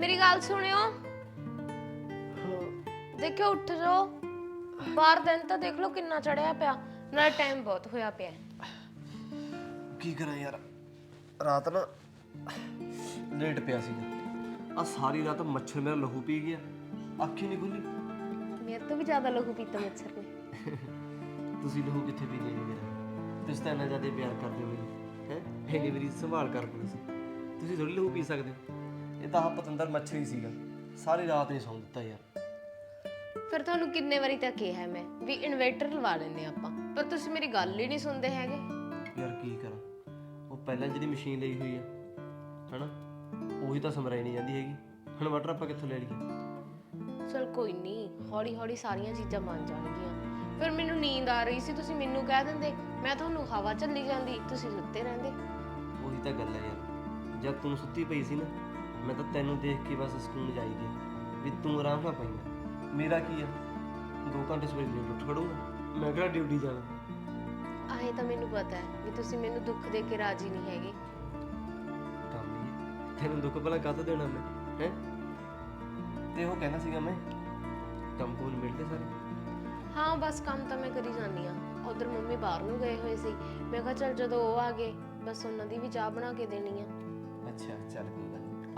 ਮੇਰੀ ਗੱਲ ਸੁਣਿਓ। ਦੇਖਿਓ ਉੱਠ ਜਾਓ। ਬਾਹਰ ਦਿਨ ਤਾਂ ਦੇਖ ਲਓ ਕਿੰਨਾ ਚੜਿਆ ਪਿਆ। ਨਾਲ ਟਾਈਮ ਬਹੁਤ ਹੋਇਆ ਪਿਆ। ਕੀ ਕਰਾਂ ਯਾਰ? ਰਾਤ ਨਾ ਲੇਟ ਪਿਆ ਸੀਗਾ। ਆ ਸਾਰੀ ਰਾਤ ਮੱਛਰ ਮੇਰਾ ਲਹੂ ਪੀ ਗਿਆ। ਅੱਖੀ ਨਹੀਂ ਖੁੱਲੀ। ਮੇਰੇ ਤੋਂ ਵੀ ਜ਼ਿਆਦਾ ਲਹੂ ਪੀਤਾ ਮੱਛਰ ਨੇ। ਤੁਸੀਂ ਲਹੂ ਕਿੱਥੇ ਪੀ ਜੀ ਮੇਰਾ? ਤੁਸੀਂ ਤਾਂ ਇੰਨਾ ਜ਼ਿਆਦਾ ਪਿਆਰ ਕਰਦੇ ਹੋ ਹੈ? ਇੰਨੀ ਮੇਰੀ ਸੰਭਾਲ ਕਰਦੇ ਤੁਸੀਂ ਤੁਸੀਂ ਥੋੜੀ ਲਹੂ ਪੀ ਸਕਦੇ ਹੋ। ਇਹ ਤਾਂ ਪਤੰਦਰ ਮੱਛਰ ਸੀਗਾ। ਸਾਰੀ ਰਾਤ ਨਹੀਂ ਸੌਂ ਦਿੱਤਾ ਯਾਰ। ਫਿਰ ਤੁਹਾਨੂੰ ਕਿੰਨੇ ਵਾਰੀ ਤਾਂ ਕਿਹਾ ਹੈ ਮੈਂ ਵੀ ਇਨਵੇਟਰ ਲਵਾ ਲੈਂਦੇ ਹਾਂ ਆਪਾਂ ਪਰ ਤੁਸੀਂ ਮੇਰੀ ਗੱਲ ਹੀ ਨਹੀਂ ਸੁਣਦੇ ਹੈਗੇ। ਯਾਰ ਕੀ ਕਰਾਂ? ਉਹ ਪਹਿਲਾਂ ਜਿਹੜੀ ਮਸ਼ੀਨ ਲਈ ਹੋਈ ਆ ਹਨਾ? ਉਹੀ ਤਾਂ ਸਮਰਾਈ ਨਹੀਂ ਜਾਂਦੀ ਹੈਗੀ। ਹੁਣ ਵਾਟਰ ਆਪਾਂ ਕਿੱਥੋਂ ਲੈ ਲਈਏ? ਚਲ ਕੋਈ ਨਹੀਂ ਹੌਲੀ ਹੌਲੀ ਸਾਰੀਆਂ ਚੀਜ਼ਾਂ ਬਣ ਜਾਣਗੀਆਂ। ਫਿਰ ਮੈਨੂੰ ਨੀਂਦ ਆ ਰਹੀ ਸੀ ਤੁਸੀਂ ਮੈਨੂੰ ਕਹਿ ਦਿੰਦੇ ਮੈਂ ਤੁਹਾਨੂੰ ਹਵਾ ਚੱਲੀ ਜਾਂਦੀ ਤੁਸੀਂ ਸੁੱਤੇ ਰਹਿੰਦੇ। ਉਹੀ ਤਾਂ ਗੱਲ ਹੈ ਯਾਰ। ਜਦ ਤੂੰ ਸੁੱਤੀ ਪਈ ਸੀ ਨਾ ਮੈਂ ਤਾਂ ਤੈਨੂੰ ਦੇਖ ਕੇ ਬਸ ਸਕੂਨ ਜਾਈ ਗਿਆ ਵੀ ਤੂੰ ਆਰਾਮ ਨਾਲ ਪਈ ਆ ਮੇਰਾ ਕੀ ਆ? ਦੋ ਘੰਟੇ ਸਵੇਰੇ ਲੇਟ ਉੱਠ ਖੜੂੰਗਾ। ਮੈਂ ਕਿਹੜਾ ਡਿਊਟੀ ਜਾਣਾ? ਆਏ ਤਾਂ ਮੈਨੂੰ ਪਤਾ ਹੈ ਵੀ ਤੁਸੀਂ ਮੈਨੂੰ ਦੁੱਖ ਦੇ ਕੇ ਰਾਜੀ ਨਹੀਂ ਹੈਗੇ। ਕੰਮ ਤੈਨੂੰ ਦੁੱਖ ਭਲਾ ਕਾਹਤੋਂ ਦੇਣਾ ਮੈਂ? ਹੈ? ਤੇ ਉਹ ਕਹਿੰਦਾ ਸੀਗਾ ਮੈਂ ਕੰਮ ਕੋਲ ਮਿਲਦੇ ਸਾਰੇ? ਹਾਂ ਬਸ ਕੰਮ ਤਾਂ ਮੈਂ ਕਰੀ ਜਾਂਦੀ ਆ ਉਧਰ ਮੰਮੀ ਬਾਹਰ ਨੂੰ ਗਏ ਹੋਏ ਸੀ। ਮੈਂ ਕਿਹਾ ਚਲ ਜਦੋਂ ਉਹ ਆ ਗਏ ਬਸ ਉਹਨਾਂ ਦੀ ਵੀ ਚਾਹ ਬਣਾ ਕੇ ਦੇਣੀ ਆ।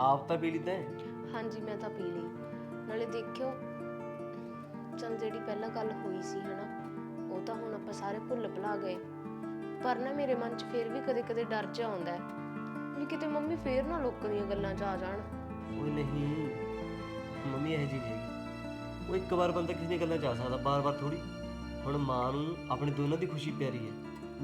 ਆਪ ਤਾਂ ਪੀ ਲਿੱਤਾ ਹੈ? ਹਾਂਜੀ ਮੈਂ ਤਾਂ ਪੀ ਲਈ। ਨਾਲੇ ਦੇਖਿਓ ਚਲ ਜਿਹੜੀ ਪਹਿਲਾਂ ਗੱਲ ਹੋਈ ਸੀ ਹਨਾ ਉਹ ਤਾਂ ਹੁਣ ਆਪਾਂ ਸਾਰੇ ਭੁੱਲ ਭੁਲਾ ਗਏ। ਪਰ ਨਾ ਮੇਰੇ ਮਨ 'ਚ ਫੇਰ ਵੀ ਕਦੇ-ਕਦੇ ਡਰ ਜਿਹਾ ਆਉਂਦਾ ਹੈ ਵੀ ਕਿਤੇ ਮੰਮੀ ਫੇਰ ਨਾ ਲੋਕਾਂ ਦੀਆਂ ਗੱਲਾਂ 'ਚ ਆ ਜਾਣ। ਓਏ ਨਹੀਂ ਮੰਮੀ ਇਹ ਜੀ ਹੈਗੀ। ਉਹ ਇੱਕ ਵਾਰ ਬੰਦਾ ਕਿਸੇ ਦੀਆਂ ਗੱਲਾਂ ਜਾ ਸਕਦਾ ਬਾਰ-ਬਾਰ ਥੋੜੀ ਹੁਣ ਮਾਂ ਨੂੰ ਆਪਣੇ ਦੋਨਾਂ ਦੀ ਖੁਸ਼ੀ ਪਿਆਰੀ ਹੈ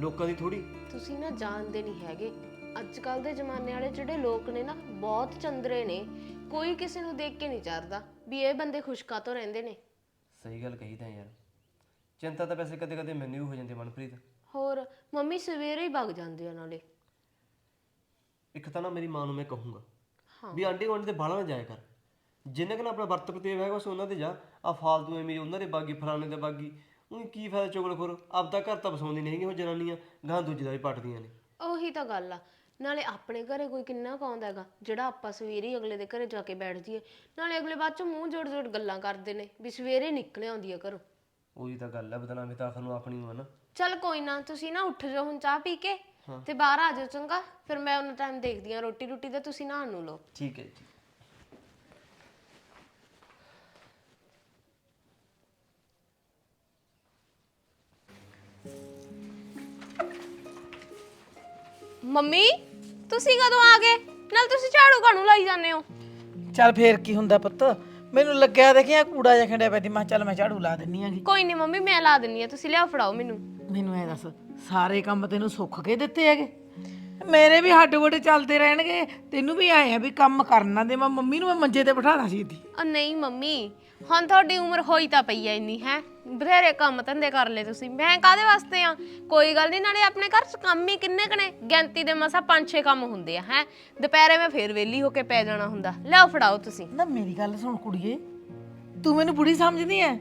ਲੋਕਾਂ ਦੀ ਥੋੜੀ ਤੁਸੀਂ ਨਾ ਜਾਣਦੇ ਨਹੀਂ ਹੈਗੇ। ਅੱਜ ਕੱਲ ਦੇ ਜ਼ਮਾਨੇ ਵਾਲੇ ਜਿਹੜੇ ਲੋਕ ਨੇ ਨਾ ਬਹੁਤ ਚੰਦਰੇ ਨੇ। ਕੋਈ ਕਿਸੇ ਨੂੰ ਦੇਖ ਕੇ ਨਹੀਂ ਚੜਦਾ ਵੀ ਇਹ ਬੰਦੇ ਖੁਸ਼ਕਾ ਤੋਂ ਰਹਿੰਦੇ ਨੇ। ਸਹੀ ਗੱਲ ਕਹੀ ਤਾਂ ਯਾਰ। ਚਿੰਤਾ ਤਾਂ ਵੈਸੇ ਕਦੇ-ਕਦੇ ਮੈਨੂੰ ਵੀ ਹੋ ਜਾਂਦੀ ਮਨਪ੍ਰੀਤ। ਹੋਰ ਮੰਮੀ ਸਵੇਰੇ ਹੀ ਵਗ ਜਾਂਦੇ ਆ ਨਾਲੇ। ਇੱਕ ਤਾਂ ਨਾ ਮੇਰੀ ਮਾਂ ਨੂੰ ਮੈਂ ਕਹੂੰਗਾ ਹਾਂ। ਵੀ ਆਂਟੀ ਗੁਆਂਢੀ ਦੇ ਬਾਲਾਂ ਨਾ ਜਾਇਆ ਕਰ। ਜਿੰਨੇ ਕਨ ਆਪਣਾ ਵਰਤ ਪ੍ਰਤੀਵ ਹੈਗਾ ਬਸ ਉਹਨਾਂ ਤੇ ਜਾ। ਆ ਫਾਲਤੂ ਐਵੇਂ ਉਹਨਾਂ ਦੇ ਬਾਗੀ ਫਲਾਣੇ ਦੇ ਬਾਗੀ। ਉਹ ਕੀ ਫਾਇਦਾ ਚੁਗਲਖੋਰ। ਆਪਦਾ ਘਰ ਤਾਂ ਬਸਾਉਂਦੀ ਨਹੀਂ ਹੈਗੀ ਉਹ ਜਨਾਨੀਆਂ। ਗਾਂ ਦੂਜੇ ਦਾ ਵੀ ਪੱਟਦੀਆਂ ਨੇ। ਉਹੀ ਤਾਂ ਗੱਲ ਆ। ਨਾਲੇ ਆਪਣੇ ਘਰੇ ਕੋਈ ਕਿੰਨਾ ਕੁ ਆਉਂਦਾ ਹੈਗਾ ਜਿਹੜਾ ਆਪਾਂ ਸਵੇਰੇ ਹੀ ਅਗਲੇ ਦੇ ਘਰੇ ਜਾ ਕੇ ਬੈਠ ਜਾਈਏ। ਨਾਲੇ ਅਗਲੇ ਬਾਅਦ ਚ ਮੂੰਹ ਜੋੜ ਜੋੜ ਗੱਲਾਂ ਕਰਦੇ ਨੇ ਵੀ ਸਵੇਰੇ ਨਿਕਲੇ ਆਉਂਦੀ ਆ ਘਰੋਂ। ਉਹੀ ਤਾਂ ਗੱਲ ਹੈ ਬਦਨਾਮੀ ਤਾਂ ਆਖਰ ਨੂੰ ਆਪਣੀ ਨੂੰ ਹੈ ਨਾ। ਚੱਲ ਕੋਈ ਨਾ ਤੁਸੀਂ ਨਾ ਉੱਠ ਜਾਓ ਹੁਣ ਚਾਹ ਪੀ ਕੇ ਤੇ ਬਾਹਰ ਆ ਜਾਓ ਚੰਗਾ ਫਿਰ ਮੈਂ ਉਹਨਾਂ ਟਾਈਮ ਦੇਖਦੀ ਆ ਰੋਟੀ ਰੋਟੀ ਤੇ ਤੁਸੀਂ ਨਹਾਉਣ ਨੂੰ ਲਓ। ਠੀਕ ਹੈ ਜੀ। ਮੰਮੀ ਤੁਸੀਂ ਕਦੋਂ ਆ ਗਏ? ਨਾਲ ਤੁਸੀਂ ਝਾੜੂ ਕਾਹਨੂੰ ਲਾਈ ਜਾਂਦੇ ਹੋ? ਚੱਲ ਫੇਰ ਕੀ ਹੁੰਦਾ ਪੁੱਤ? ਮੈਨੂੰ ਲੱਗਿਆ ਦੇਖਿਆ ਕੂੜਾ ਜਿਹਾ ਖੰਡਿਆ ਪਿਆ ਦੀ ਮੈਂ ਕਿਹਾ ਚੱਲ ਮੈਂ ਝਾੜੂ ਲਾ ਦਿੰਨੀ ਆਂਗੀ। ਕੋਈ ਨਹੀਂ ਮੰਮੀ ਮੈਂ ਲਾ ਦਿੰਨੀ ਆ। ਤੁਸੀਂ ਲਿਆਓ ਫੜਾਓ ਮੈਨੂੰ। ਮੈਨੂੰ ਐ ਦੱਸ ਸਾਰੇ ਕੰਮ ਤੈਨੂੰ ਸੁੱਖ ਕੇ ਦਿੱਤੇ ਹੈਗੇ? ਮੇਰੇ ਵੀ ਹੱਡ ਗੋਡੇ ਚੱਲਦੇ ਰਹਿਣਗੇ। ਤੈਨੂੰ ਵੀ ਆਏ ਆ ਵੀ ਕੰਮ ਕਰਨਾ ਦੇ। ਮੈਂ ਮੰਮੀ ਨੂੰ ਮੈਂ ਮੰਜੇ ਤੇ ਬਿਠਾਣਾ ਸੀ ਇੱਦੀ ਆ ਨਹੀਂ ਮੰਮੀ ਹੁਣ ਤੁਹਾਡੀ ਉਮਰ ਹੋਈ ਤਾਂ ਪਈ ਐ ਇੰਨੀ ਹੈ? ਬਥੇਰੇ ਕੰਮ ਧੰਦੇ ਕਰ ਲਏ ਤੁਸੀਂ। ਮੈਂ ਕਾਦੇ ਵਾਸਤੇ ਆ? ਕੋਈ ਗੱਲ ਨਹੀਂ ਨਾਲੇ ਆਪਣੇ ਘਰ ਚ ਕੰਮ ਹੀ ਕਿੰਨੇ ਕਨੇ ਗਿਣਤੀ ਦੇ ਮਸਾ ਪੰਜ ਛੇ ਕੰਮ ਹੁੰਦੇ ਆ ਹੈ? ਦੁਪਹਿਰੇ ਮੈਂ ਫੇਰ ਵਿਹਲੀ ਹੋ ਕੇ ਪੈ ਜਾਣਾ ਹੁੰਦਾ। ਲਿਆਓ ਫੜਾਓ ਤੁਸੀਂ। ਨਾ ਮੇਰੀ ਗੱਲ ਸੁਣ ਕੁੜੀਏ। ਤੂੰ ਮੈਨੂੰ ਬੁੜੀ ਸਮਝਦੀ ਐ?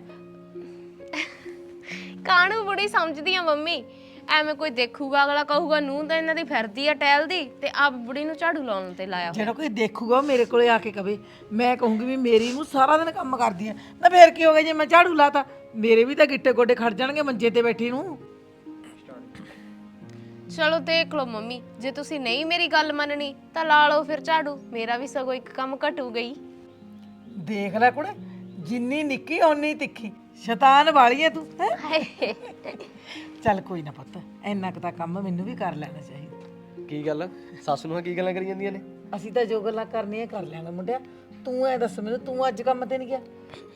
ਕਾਹਨੂੰ ਬੁੜੀ ਸਮਝਦੀ ਆ ਮੰਮੀ? ਐਵੇਂ ਕੋਈ ਦੇਖੂਗਾ ਅਗਲਾ ਕਹੂਗਾ ਨੂੰ ਤਾਂ ਇਹਨਾਂ ਦੀ ਫਿਰਦੀ ਆ ਟਹਿਲਦੀ ਤੇ ਆਪ ਬੁੜੀ ਨੂੰ ਝਾੜੂ ਲਾਉਣ ਤੇ ਲਾਇਆ ਜਿਹੜਾ ਕੋਈ ਦੇਖੂਗਾ ਉਹ ਮੇਰੇ ਕੋਲੇ ਆ ਕੇ ਕਵੇ। ਮੈਂ ਕਹੂੰਗੀ ਵੀ ਮੇਰੀ ਨੂੰ ਸਾਰਾ ਦਿਨ ਕੰਮ ਕਰਦੀ ਐ ਨਾ ਫੇਰ ਕੀ ਹੋ ਗਿਆ ਜੇ ਮੈਂ ਝਾੜੂ ਲਾਤਾ? ਮੇਰੇ ਵੀ ਤਾਂ ਗਿੱਟੇ ਗੋਡੇ ਖੜ ਜਾਣਗੇ ਮੰਜੇ ਤੇ ਬੈਠੀ ਨੂੰ। ਚਲੋ ਦੇਖ ਲਓ ਮੰਮੀ ਜੇ ਤੁਸੀਂ ਨਹੀਂ ਮੇਰੀ ਗੱਲ ਮੰਨਣੀ ਤਾਂ ਲਾ ਲਓ ਫਿਰ ਝਾੜੂ ਮੇਰਾ ਵੀ ਸਗੋਂ ਇੱਕ ਕੰਮ ਘਟੂ ਗਈ। ਦੇਖ ਲੈ ਕੁੜੇ ਜਿੰਨੀ ਨਿੱਕੀ ਓਨੀ ਤਿੱਖੀ। ਸ਼ੈਤਾਨ ਵਾਲੀ ਐ ਤੂੰ ਹੈਂ? ਹਾਏ। ਚੱਲ ਕੋਈ ਨਾ ਪੁੱਤ ਇੰਨਾ ਕੁ ਤਾਂ ਕੰਮ ਮੈਨੂੰ ਵੀ ਕਰ ਲੈਣਾ ਚਾਹੀਦਾ। ਕੀ ਗੱਲ? ਸੱਸ ਨੂੰ ਕੀ ਗੱਲਾਂ ਕਰੀ ਜਾਂਦੀਆਂ ਨੇ? ਅਸੀਂ ਤਾਂ ਜੋ ਗੱਲਾਂ ਕਰਨੀਆਂ ਕਰ ਲਿਆਂਗੇ ਮੁੰਡਿਆ। ਤੂੰ ਐ ਦੱਸ ਮੈਨੂੰ ਤੂੰ ਅੱਜ ਕੰਮ ਤੇ ਨਹੀਂ ਗਿਆ?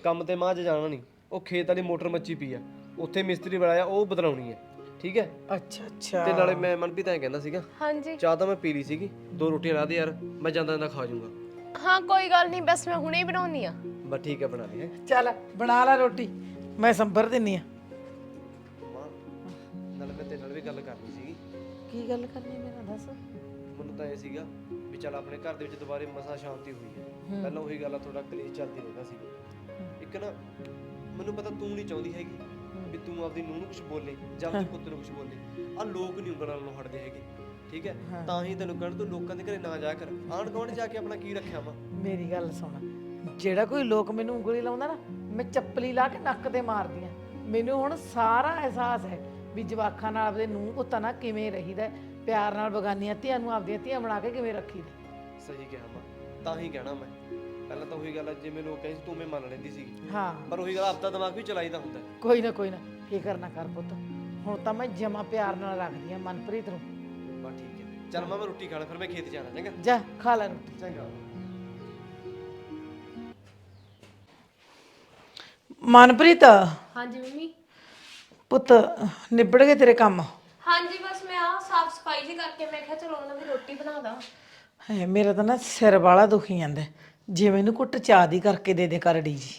ਕੰਮ ਤੇ ਮਾਂ 'ਚ ਜਾਣਾ ਨਹੀਂ। ਉਹ ਖੇਤ ਵਾਲੀ ਮੋਟਰ ਮੱਚੀ ਪਈ ਆ। ਉੱਥੇ ਮਿਸਤਰੀ ਬਣਾਇਆ ਉਹ ਬਦਲਾਉਣੀ ਹੈ ਠੀਕ ਹੈ? ਅੱਛਾ ਅੱਛਾ। ਤੇ ਨਾਲੇ ਮੈਂ ਮਨਪ੍ਰੀਤ ਐਂ ਕਹਿੰਦਾ ਸੀਗਾ ਹਾਂਜੀ। ਚਾਹ ਤਾਂ ਮੈਂ ਪੀ ਲਈ ਸੀਗੀ। ਦੋ ਰੋਟੀਆਂ ਲਾ ਦੇ ਯਾਰ ਮੈਂ ਜਾਂਦਾ ਜਾਂਦਾ ਖਾ ਜਾਊਂਗਾ ਹਾਂ ਕੋਈ ਗੱਲ ਨਹੀਂ ਬਸ ਮੈਂ ਹੁਣੇ ਹੀ ਬਣਾਉਣੀ ਆ ਬਸ ਠੀਕ ਹੈ ਬਣਾ ਲਈ ਹੈ। ਚੱਲ ਬਣਾ ਲੈ ਰੋਟੀ ਮੈਂ ਸੰਭਰ ਦਿੰਨੀ ਆ ਵੀ ਗੱਲ ਕਰਨੀ ਸੀਗੀ। ਕੀ ਗੱਲ ਕਰਨੀ ਮੇਰਾ ਦੱਸ। ਮੈਨੂੰ ਤਾਂ ਇਹ ਸੀਗਾ ਵੀ ਚੱਲ ਆਪਣੇ ਘਰ ਦੇ ਵਿੱਚ ਦੁਬਾਰੇ ਮਸਾ ਸ਼ਾਂਤੀ ਹੋਈ ਹੈ। ਪਹਿਲਾਂ ਉਹੀ ਗੱਲ ਆ ਥੋੜਾ ਕਲੇਸ਼ ਚੱਲਦੀ ਰਹਿੰਦਾ ਸੀ ਇੱਕ ਨਾ ਮੈਨੂੰ ਪਤਾ ਤੂੰ ਨਹੀਂ ਚਾਹੁੰਦੀ ਹੈਗੀ ਵੀ ਤੂੰ ਆਪਦੀ ਨੂੰਹ ਨੂੰ ਕੁਝ ਬੋਲੇ ਜਾਂ ਆਪਣੇ ਪੁੱਤ ਨੂੰ ਕੁਝ ਬੋਲੇ। ਆ ਲੋਕ ਨਹੀਂ ਉਂਗਲਾਂ ਨਾਲੋਂ ਹਟਦੇ ਹੈਗੇ ਠੀਕ ਹੈ? ਤਾਂ ਹੀ ਤੈਨੂੰ ਕਹਿਣ ਤੂੰ ਲੋਕਾਂ ਦੇ ਘਰੇ ਨਾ ਜਾ ਕਰ। ਆਂਢ ਗੁਆਂਢ ਜਾ ਕੇ ਆਪਣਾ ਕੀ ਰੱਖਿਆ ਵਾ? ਮੇਰੀ ਗੱਲ ਸੁਣ ਜਿਹੜਾ ਕੋਈ ਲੋਕ ਮੈਨੂੰ ਉਂਗਲੀ ਲਾਉਂਦਾ ਨਾ ਮੈਂ ਚੱਪਲੀ ਲਾ ਕੇ ਨੱਕ ਤੇ ਮਾਰਦੀ ਆ ਮੈਨੂੰ ਹੁਣ ਸਾਰਾ ਅਹਿਸਾਸ ਹੈ ਵੀ ਜਵਾਖਾਂ ਨਾਲ ਆਪਦੇ ਨੂੰਹ ਪੁੱਤਾਂ ਨਾਲ ਕਿਵੇਂ ਰਹੀਦਾ ਹੈ, ਪਿਆਰ ਨਾਲ ਬਗਾਨੀਆਂ ਧੀਆਂ ਨੂੰ ਆਪਦੀਆਂ ਧੀਆਂ ਬਣਾ ਕੇ ਕਿਵੇਂ ਰੱਖੀਦਾ ਸਹੀ ਕਿਹਾ ਵਾ ਤਾਂ ਹੀ ਕਹਿਣਾ ਮੈਂ। ਪਹਿਲਾਂ ਤਾਂ ਉਹੀ ਗੱਲ ਆ ਜਿਵੇਂ ਲੋਕ ਕਹਿੰਦੇ ਸੀ ਤੂੰ ਮੈਂ ਮੰਨ ਲੈਂਦੀ ਸੀ ਹਾਂ। ਪਰ ਉਹੀ ਗੱਲ ਆਪਦਾ ਦਿਮਾਗ ਵੀ ਚਲਾਈਦਾ ਹੁੰਦਾ ਹੈ। ਕੋਈ ਨਾ ਕੋਈ ਨਾ ਕੀ ਕਰਨਾ ਕਰ ਪੁੱਤ। ਹੁਣ ਤਾਂ ਮੈਂ ਜਮਾ ਪਿਆਰ ਨਾਲ ਰੱਖਦੀ ਆ ਮਨਪ੍ਰੀਤ ਨੂੰ। ਬਸ ਠੀਕ ਹੈ। ਚੱਲ ਮਾਂ ਮੈਂ ਰੋਟੀ ਖਾ ਲਾਂ ਫਿਰ ਮੈਂ ਖੇਤ ਜਾਣਾ ਚੰਗਾ? ਜਾ ਖਾ ਲੈ ਰੋਟੀ। ਚੰਗਾ। ਮਨਪ੍ਰੀਤ? ਹਾਂਜੀ ਮੰਮੀ। ਪੁੱਤ ਨਿਬੜ ਗਏ ਤੇਰੇ ਕੰਮ? ਹਾਂਜੀ ਬਸ ਮੈਂ ਆ ਸਾਫ਼ ਸਫ਼ਾਈ ਜੀ ਕਰਕੇ ਮੈਂ ਕਿਹਾ ਚਲੋ ਉਹਨਾਂ ਦੀ ਰੋਟੀ ਬਣਾ ਦਾਂ। ਹੈ ਮੇਰਾ ਤਾਂ ਨਾ ਸਿਰ ਵਾਲਾ ਦੁਖੀ ਜਾਂਦਾ। ਜੇ ਮੈਨੂੰ ਕੁੱਟ ਚਾਹ ਦੀ ਕਰਕੇ ਦੇ ਦੇ ਕਰੜੀ ਜੀ।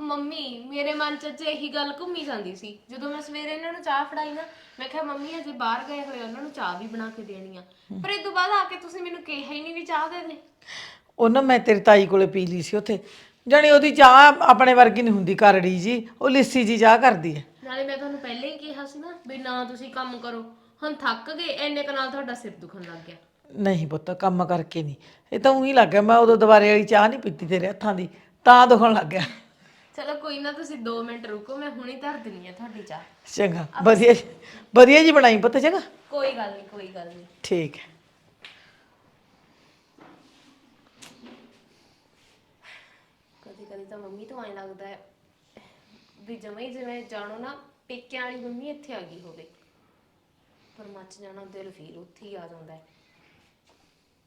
ਮੰਮੀ ਮੇਰੇ ਮਨ ਚ ਜੇ ਇਹੀ ਗੱਲ ਘੁੰਮੀ ਜਾਂਦੀ ਸੀ। ਜਦੋਂ ਮੈਂ ਸਵੇਰੇ ਇਹਨਾਂ ਨੂੰ ਚਾਹ ਫੜਾਈ ਨਾ ਮੈਂ ਕਿਹਾ ਮੰਮੀ ਅਜੇ ਬਾਹਰ ਗਏ ਹੋਏ ਉਹਨਾਂ ਨੂੰ ਚਾਹ ਵੀ ਬਣਾ ਕੇ ਦੇਣੀ ਆ। ਪਰ ਇਹ ਤੋਂ ਬਾਅਦ ਆ ਕੇ ਤੁਸੀਂ ਮੈਨੂੰ ਕਿਹਾ ਹੀ ਨਹੀਂ ਵੀ ਚਾਹ ਦੇ ਦੇ। ਉਹ ਨਾ ਮੈਂ ਤੇਰੀ ਤਾਈ ਕੋਲੇ ਪੀ ਲਈ ਸੀ ਉੱਥੇ। ਜਾਣੀ ਉਹਦੀ ਚਾਹ ਆਪਣੇ ਵਰਗੀ ਨਹੀਂ ਹੁੰਦੀ ਕਰੜੀ ਜੀ। ਉਹ ਲਿੱਸੀ ਜੀ ਚਾਹ ਕਰਦੀ ਹੈ ਨਾਲੇ ਮੈਂ ਤੁਹਾਨੂੰ ਪਹਿਲਾਂ ਹੀ ਕਿਹਾ ਸੀ ਨਾ ਵੀ ਨਾ ਤੁਸੀਂ ਕੰਮ ਕਰੋ। ਹੁਣ ਥੱਕ ਗਏ ਐਨੇ ਕੁ ਨਾਲ ਤੁਹਾਡਾ ਸਿਰ ਦੁਖਣ ਲੱਗ ਗਿਆ। ਨਹੀਂ ਪੁੱਤ ਕੰਮ ਕਰਕੇ ਨਹੀਂ। ਇਹ ਤਾਂ ਉਹੀ ਲੱਗ ਗਿਆ ਮੈਂ ਉਦੋਂ ਦੁਬਾਰੇ ਵਾਲੀ ਚਾਹ ਨਹੀਂ ਪੀਤੀ ਤੇਰੇ ਹੱਥਾਂ ਦੀ ਤਾਂ ਦੁਖਣ ਲੱਗ ਗਿਆ। ਚਲੋ ਕੋਈ ਨਾ ਤੁਸੀਂ 2 ਮਿੰਟ ਰੁਕੋ ਮੈਂ ਹੁਣੇ ਧਰ ਦਿੰਨੀ ਆ ਤੁਹਾਡੀ ਚਾਹ। ਚੰਗਾ ਵਧੀਆ ਵਧੀਆ ਜੀ ਬਣਾਈ ਪੁੱਤ ਚੰਗਾ। ਕੋਈ ਗੱਲ ਨਹੀਂ ਕੋਈ ਗੱਲ ਨਹੀਂ। ਠੀਕ ਹੈ। ਕਦੀ ਕਦੀ ਤਾਂ ਮੰਮੀ ਤੋਂ ਐਂ ਲੱਗਦਾ ਹੈ। ਵੀ ਜਮਾਂ ਜਿਵੇਂ ਜਾਣੋ ਨਾ, ਪੇਕਿਆਂ ਵਾਲੀ ਮੰਮੀ ਇੱਥੇ ਆ ਗਈ ਹੋਵੇ। ਪਰ ਮੱਚ ਜਾਣਾ, ਦਿਲ ਫੇਰ ਉੱਥੇ ਹੀ ਆ ਜਾਂਦਾ ਹੈ।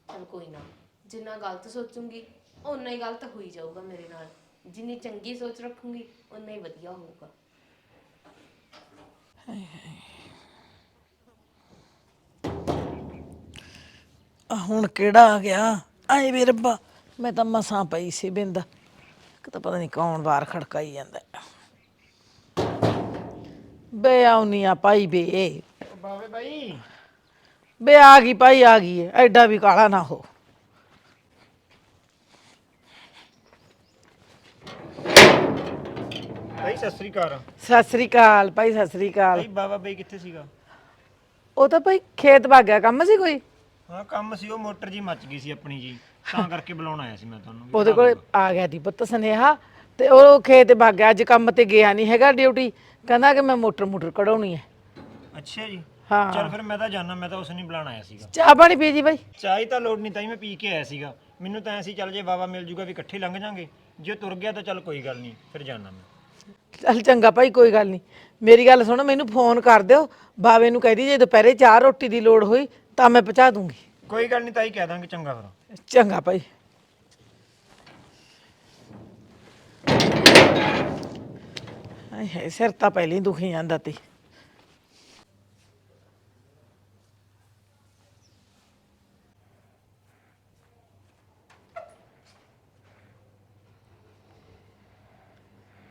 ਚਲ ਕੋਈ ਨਾ, ਜਿੰਨਾ ਗਲਤ ਸੋਚੂੰਗੀ, ਓਨਾ ਹੀ ਗਲਤ ਹੋਈ ਜਾਊਗਾ ਮੇਰੇ ਨਾਲ। ਜਿੰਨੀ ਚੰਗੀ ਸੋਚ ਰੱਖੂੰਗੀ, ਓਨਾ ਹੀ ਵਧੀਆ ਹੋਊਗਾ। ਆ ਹੁਣ ਕਿਹੜਾ ਆ ਗਿਆ? ਆਏ ਵੇ ਰੱਬਾ, ਮੈਂ ਤਾਂ ਮਸਾਂ ਪਈ ਸੀ ਬਿੰਦ। ਇੱਕ ਤਾਂ ਪਤਾ ਨਹੀਂ ਕੌਣ ਬਾਹਰ ਖੜਕਾਈ ਜਾਂਦਾ ਹੈ। ਬੇ ਆਉਣੀ ਆ ਭਾਈ ਬੇ। ਬਾਵੇ ਬਾਈ। ਬੇ ਆ ਗਈ ਭਾਈ ਆ ਗਈ ਹੈ, ਐਡਾ ਵੀ ਕਾਲਾ ਨਾ ਹੋ। ਬਾਈ ਸਤਿ ਸ੍ਰੀ ਅਕਾਲ। ਸਤਿ ਸ੍ਰੀ ਅਕਾਲ ਭਾਈ ਸਤਿ ਸ੍ਰੀ ਅਕਾਲ। ਬਾਈ ਬਾਬਾ ਬਾਈ ਕਿੱਥੇ ਸੀਗਾ? ਉਹ ਤਾਂ ਭਾਈ ਖੇਤ ਭੱਗ ਗਿਆ ਕੰਮ ਸੀ ਕੋਈ? ਹਾਂ ਕੰਮ ਸੀ ਉਹ ਮੋਟਰ ਜੀ ਮੱਚ ਗਈ ਸੀ ਆਪਣੀ ਜੀ ਤਾਂ ਕਰਕੇ ਬੁਲਾਉਣ ਆਇਆ ਸੀ ਮੈਂ ਤੁਹਾਨੂੰ ਵੀ। ਉਹਦੇ ਕੋਲ ਆ ਗਿਆ ਦੀ ਪੁੱਤ ਸੁਨੇਹਾ। ਤੇ ਉਹ ਖੇਤ ਭੱਗ ਗਿਆ ਅੱਜ ਕੰਮ ਤੇ ਗਿਆ ਨਹੀਂ ਹੈਗਾ ਡਿਊਟੀ। ਕਹਿੰਦਾ ਕਿ ਮੈਂ ਮੋਟਰ ਮੋਟਰ ਕਢਾਉਣੀ ਹੈ ਅੱਛਾ ਜੀ। ਹਾਂ। ਚਲ ਫਿਰ ਮੈਂ ਤਾਂ ਜਾਣਾ ਮੈਂ ਤਾਂ ਉਸ ਨੂੰ ਬੁਲਾਉਣ ਆਇਆ ਸੀਗਾ। ਚਾਹ ਪਾਣੀ ਪੀ ਜੀ ਭਾਈ ਚਾਹ ਤਾਂ ਲੋੜ ਨਹੀਂ ਤਾਂ ਹੀ ਮੈਂ ਪੀ ਕੇ ਆਇਆ ਸੀਗਾ। ਮੈਨੂੰ ਤਾਂ ਐ ਸੀ ਚੱਲ ਜੇ ਬਾਬਾ ਮਿਲ ਜੂਗਾ ਵੀ ਇਕੱਠੇ ਲੰਘ ਜਾਾਂਗੇ। ਜੇ ਤੁਰ ਗਿਆ ਤਾਂ ਚੱਲ ਕੋਈ ਗੱਲ ਨਹੀਂ ਫਿਰ ਜਾਣਾ ਮੈਂ। ਚੱਲ ਚੰਗਾ ਭਾਈ ਕੋਈ ਗੱਲ ਨਹੀਂ। ਮੇਰੀ ਗੱਲ ਸੁਣੋ ਮੈਨੂੰ ਫੋਨ ਕਰ ਦਿਓ। ਬਾਵੇ ਨੂੰ ਕਹਿ ਦੀ ਜੇ ਦੁਪਹਿਰੇ ਚਾਹ ਰੋਟੀ ਦੀ ਲੋੜ ਹੋਈ ਤਾਂ ਮੈਂ ਪਹੁੰਚਾ ਦੂੰਗੀ। ਕੋਈ ਗੱਲ ਨਹੀਂ ਤਾਂ ਹੀ ਕਹਿ ਦਾਂਗੇ ਚੰਗਾ ਫਿਰ। ਚੰਗਾ ਭਾਈ। ਆਏ ਹੈ ਸਿਰ ਤਾਂ ਪਹਿਲਾਂ ਹੀ ਦੁਖੀ ਜਾਂਦਾ ਤੀ।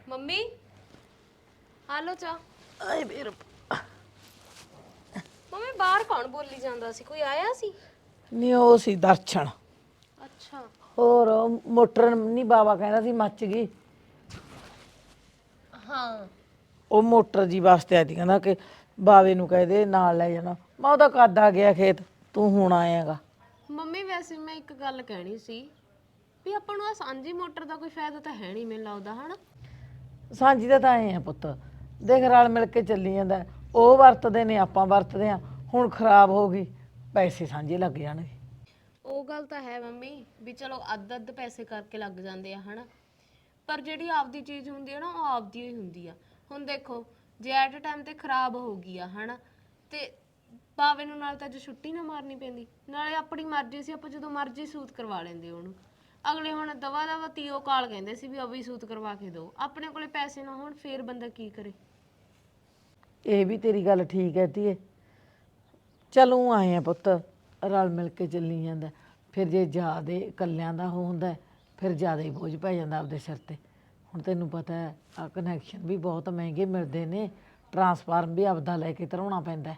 ਮੰਮੀ ਆ ਲੋ ਚਾਹ। ਆਏ ਰੱਬਾ ਮੰਮੀ ਬਾਹਰ ਕੌਣ ਬੋਲੀ ਜਾਂਦਾ ਸੀ? ਕੋਈ ਆਇਆ ਸੀ? ਨਹੀਂ ਉਹ ਸੀ ਦਰਸ਼ਨ। ਅੱਛਾ। ਹੋਰ ਉਹ ਮੋਟਰ ਨਹੀਂ ਬਾਬਾ ਕਹਿੰਦਾ ਸੀ ਮੱਚ ਗਈ। ਹਾਂ। ਉਹ ਮੋਟਰ ਜੀ ਵਾਸਤੇ ਆਦੀ ਕਹਿੰਦਾ ਕਿ ਬਾਵੇ ਨੂੰ ਕਹਿ ਦੇ ਨਾਲ ਲੈ ਜਾਣਾ। ਮੈਂ ਉਹਦਾ ਕੱਦ ਆ ਗਿਆ ਖੇਤ ਤੂੰ ਹੁਣ ਆਏਗਾ ਮੰਮੀ ਵੈਸੇ ਮੈਂ ਇੱਕ ਗੱਲ ਕਹਿਣੀ ਸੀ ਵੀ ਆਪਾਂ ਨੂੰ ਆ ਸਾਂਝੀ ਮੋਟਰ ਦਾ ਕੋਈ ਫਾਇਦਾ ਤਾਂ ਹੈ ਨਹੀਂ ਮੈਨੂੰ ਲੱਗਦਾ ਹਨਾ? ਸਾਂਝੀ ਦਾ ਤਾਂ ਐ ਆ ਪੁੱਤ ਦੇਖ ਰਲ ਮਿਲ ਕੇ ਚੱਲੀ ਜਾਂਦਾ। ਉਹ ਵਰਤਦੇ ਨੇ ਆਪਾਂ ਵਰਤਦੇ ਆ ਹੁਣ ਖਰਾਬ ਹੋ ਗਈ ਪੈਸੇ ਸਾਂਝੇ ਲੱਗ ਜਾਣਗੇ। ਉਹ ਗੱਲ ਤਾਂ ਹੈ ਮੰਮੀ ਵੀ ਚਲੋ ਅੱਧ ਅੱਧ ਪੈਸੇ ਕਰਕੇ ਲੱਗ ਜਾਂਦੇ ਆ ਹਨਾ? ਪਰ ਜਿਹੜੀ ਆਪਦੀ ਚੀਜ਼ ਹੁੰਦੀ ਹੈ ਨਾ ਉਹ ਆਪਦੀ ਹੀ ਹੁੰਦੀ ਆ। ਹੁਣ ਦੇਖੋ ਜੇ ਐਟ ਅ ਟਾਈਮ ਤੇ ਖਰਾਬ ਹੋ ਗਈ ਆ ਹਨਾ ਤੇ ਭਾਵੇਂ ਨੂੰ ਨਾਲ ਤਾਂ ਅੱਜ ਛੁੱਟੀ ਨਾ ਮਾਰਨੀ ਪੈਂਦੀ ਨਾਲੇ ਆਪਣੀ ਮਰਜ਼ੀ ਸੀ ਆਪਾਂ ਜਦੋਂ ਮਰਜ਼ੀ ਸੂਤ ਕਰਵਾ ਲੈਂਦੇ ਉਹਨੂੰ। ਅਗਲੇ ਹੁਣ ਦਵਾ ਦਵਾ ਤੀਓ ਕਾਲ ਕਹਿੰਦੇ ਸੀ ਵੀ ਅਭੀ ਸੂਤ ਕਰਵਾ ਕੇ ਦਿਓ। ਆਪਣੇ ਕੋਲੇ ਪੈਸੇ ਨਾ ਹੋਣ ਫੇਰ ਬੰਦਾ ਕੀ ਕਰੇ? ਇਹ ਵੀ ਤੇਰੀ ਗੱਲ ਠੀਕ ਹੈ ਧੀਏ। ਚਲੋ ਆਏ ਆ ਪੁੱਤ ਰਲ ਮਿਲ ਕੇ ਚੱਲੀ ਜਾਂਦਾ। ਫਿਰ ਜੇ ਜ਼ਿਆਦੇ ਇਕੱਲਿਆਂ ਦਾ ਉਹ ਹੁੰਦਾ ਹੈ, ਫਿਰ ਜ਼ਿਆਦਾ ਹੀ ਬੋਝ ਪੈ ਜਾਂਦਾ ਆਪਦੇ ਸਿਰ ਤੇ। ਹੁਣ ਤੈਨੂੰ ਪਤਾ ਹੈ ਆ ਕਨੈਕਸ਼ਨ ਵੀ ਬਹੁਤ ਮਹਿੰਗੇ ਮਿਲਦੇ ਨੇ। ਟਰਾਂਸਫਾਰਮ ਵੀ ਆਪਦਾ ਲੈ ਕੇ ਧਰਾਉਣਾ ਪੈਂਦਾ ਹੈ।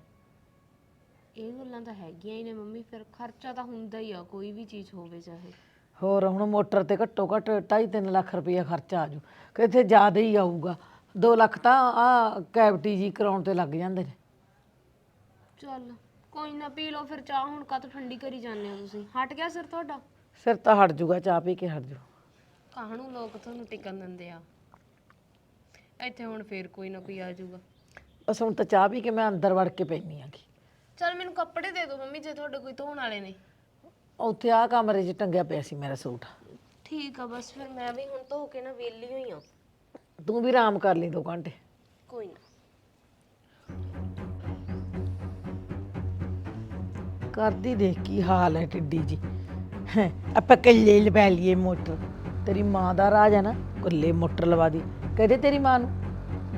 ਇਹ ਗੱਲਾਂ ਤਾਂ ਹੈਗੀਆਂ ਹੀ ਨੇ ਮੰਮੀ ਫਿਰ ਖਰਚਾ ਤਾਂ ਹੁੰਦਾ ਹੀ ਆ ਕੋਈ ਵੀ ਚੀਜ਼ ਹੋਵੇ ਚਾਹੇ। ਹੋਰ ਹੁਣ ਮੋਟਰ ਤੇ ਘੱਟੋ ਘੱਟ 2.5 ਲੱਖ ਰੁਪਈਆ ਖਰਚਾ ਆ ਜੂ। ਕਿਤੇ ਜ਼ਿਆਦਾ ਹੀ ਆਊਗਾ। 2 ਲੱਖ ਤਾਂ ਆ ਕੈਵਿਟੀ ਜੀ ਕਰਾਉਣ ਤੇ ਲੱਗ ਜਾਂਦੇ ਨੇ। ਚੱਲ ਕੋਈ ਨਾ ਪੀ ਲਓ ਫਿਰ ਚਾਹ ਹੁਣ ਕੱਤ ਠੰਡੀ ਕਰੀ ਜਾਂਦੇ ਹੋ ਤੁਸੀਂ? ਹਟ ਗਿਆ ਸਿਰ ਤੁਹਾਡਾ? ਸਿਰ ਤਾਂ ਹਟ ਜੂਗਾ ਚਾਹ ਪੀ ਕੇ ਹਟ ਜੂ। ਕਾਹਨੂੰ ਲੋਕ ਤੁਹਾਨੂੰ ਟਿਕਣ ਦਿੰਦੇ ਆ? ਇੱਥੇ ਹੁਣ ਫੇਰ ਕੋਈ ਨਾ ਕੋਈ ਆ ਜਾਊਗਾ ਬਸ ਹੁਣ ਤਾਂ ਚਾਹ ਪੀ ਕੇ ਮੈਂ ਅੰਦਰ ਵੜ ਕੇ ਪੈਣੀ ਆਗੀ ਚਲ ਮੈਨੂੰ ਕੱਪੜੇ ਦੇ ਦਿਓ ਮੰਮੀ ਜੇ ਤੁਹਾਡੇ ਕੋਈ ਧੋਣ ਵਾਲੇ ਨੇ। ਉੱਥੇ ਆ ਕਮਰੇ 'ਚ ਟੰਗਿਆ ਪਿਆ ਸੀ ਮੇਰਾ ਸੂਟ। ਠੀਕ ਆ ਬਸ ਫਿਰ ਮੈਂ ਵੀ ਹੁਣ ਧੋ ਕੇ ਨਾ ਵਿਹਲੀ ਹੋਈ ਆ। ਤੂੰ ਵੀ ਆਰਾਮ ਕਰ ਲਈ ਦੋ ਘੰਟੇ। ਕੋਈ ਨਾ। ਕਰਦੀ ਦੇਖ ਕੀ ਹਾਲ ਹੈ ਟਿੱਡੀ ਜੀ। ਹੈਂ, ਆਪਾਂ ਕੱਲੇ ਲਵਾ ਲਈਏ ਮੋਟਰ। ਤੇਰੀ ਮਾਂ ਦਾ ਰਾਜ ਹੈ ਨਾ ਕੱਲੇ ਮੋਟਰ ਲਵਾ ਦੀ। ਕਹਦੇ ਤੇਰੀ ਮਾਂ ਨੂੰ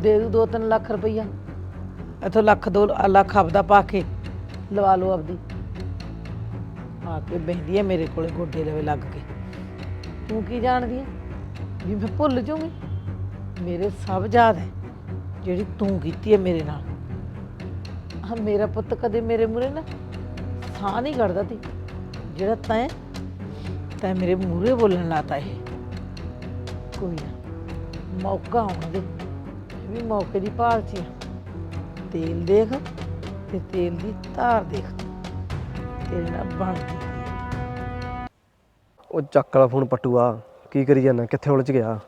ਦੇ ਦੂ 2-3 ਲੱਖ ਰੁਪਈਆ। ਇਥੋਂ ਲੱਖ ਦੋ ਲੱਖ ਆਪਦਾ ਪਾ ਕੇ ਲਵਾ ਲਓ ਆਪਦੀ। ਆ ਕੇ ਬਹਿੰਦੀ ਹੈ ਮੇਰੇ ਕੋਲੇ ਗੋਡੇ ਲਵੇ ਲੱਗ ਕੇ। ਤੂੰ ਕੀ ਜਾਣਦੀ ਹੈ ਵੀ ਮੈਂ ਭੁੱਲ ਜਾਊਂਗੀ। ਮੇਰੇ ਸਭ ਯਾਦ ਹੈ ਜਿਹੜੀ ਤੂੰ ਕੀਤੀ ਹੈ ਮੇਰੇ ਨਾਲ। ਆ ਮੇਰਾ ਪੁੱਤ ਕਦੇ ਮੇਰੇ ਮੂਹਰੇ ਨਾ ਸਾਹ ਨਹੀਂ ਕੱਢਦਾ ਤੀ। ਜਿਹੜਾ ਤੈਂ ਤੈਂ ਮੇਰੇ ਮੂਹਰੇ ਬੋਲਣ ਲਾਤਾ ਇਹ। ਕੋਈ ਨਾ ਮੌਕਾ ਆਉਣ ਦੇ। ਮੈਂ ਵੀ ਮੌਕੇ ਦੀ ਭਾਲ 'ਚ ਹੀ। ਤੇਲ ਦੇਖ ਤੇ ਤੇਲ ਦੀ ਧਾਰ ਦੇਖ। ਤੇਰੇ ਨਾਲ ਬਣਦੀ ਉਹ ਚੱਕ ਫੋਨ ਪਟੂਆ ਕੀ ਕਰੀ ਜਾਂਦਾ? ਕਿੱਥੇ ਉਲਝ ਗਿਆ?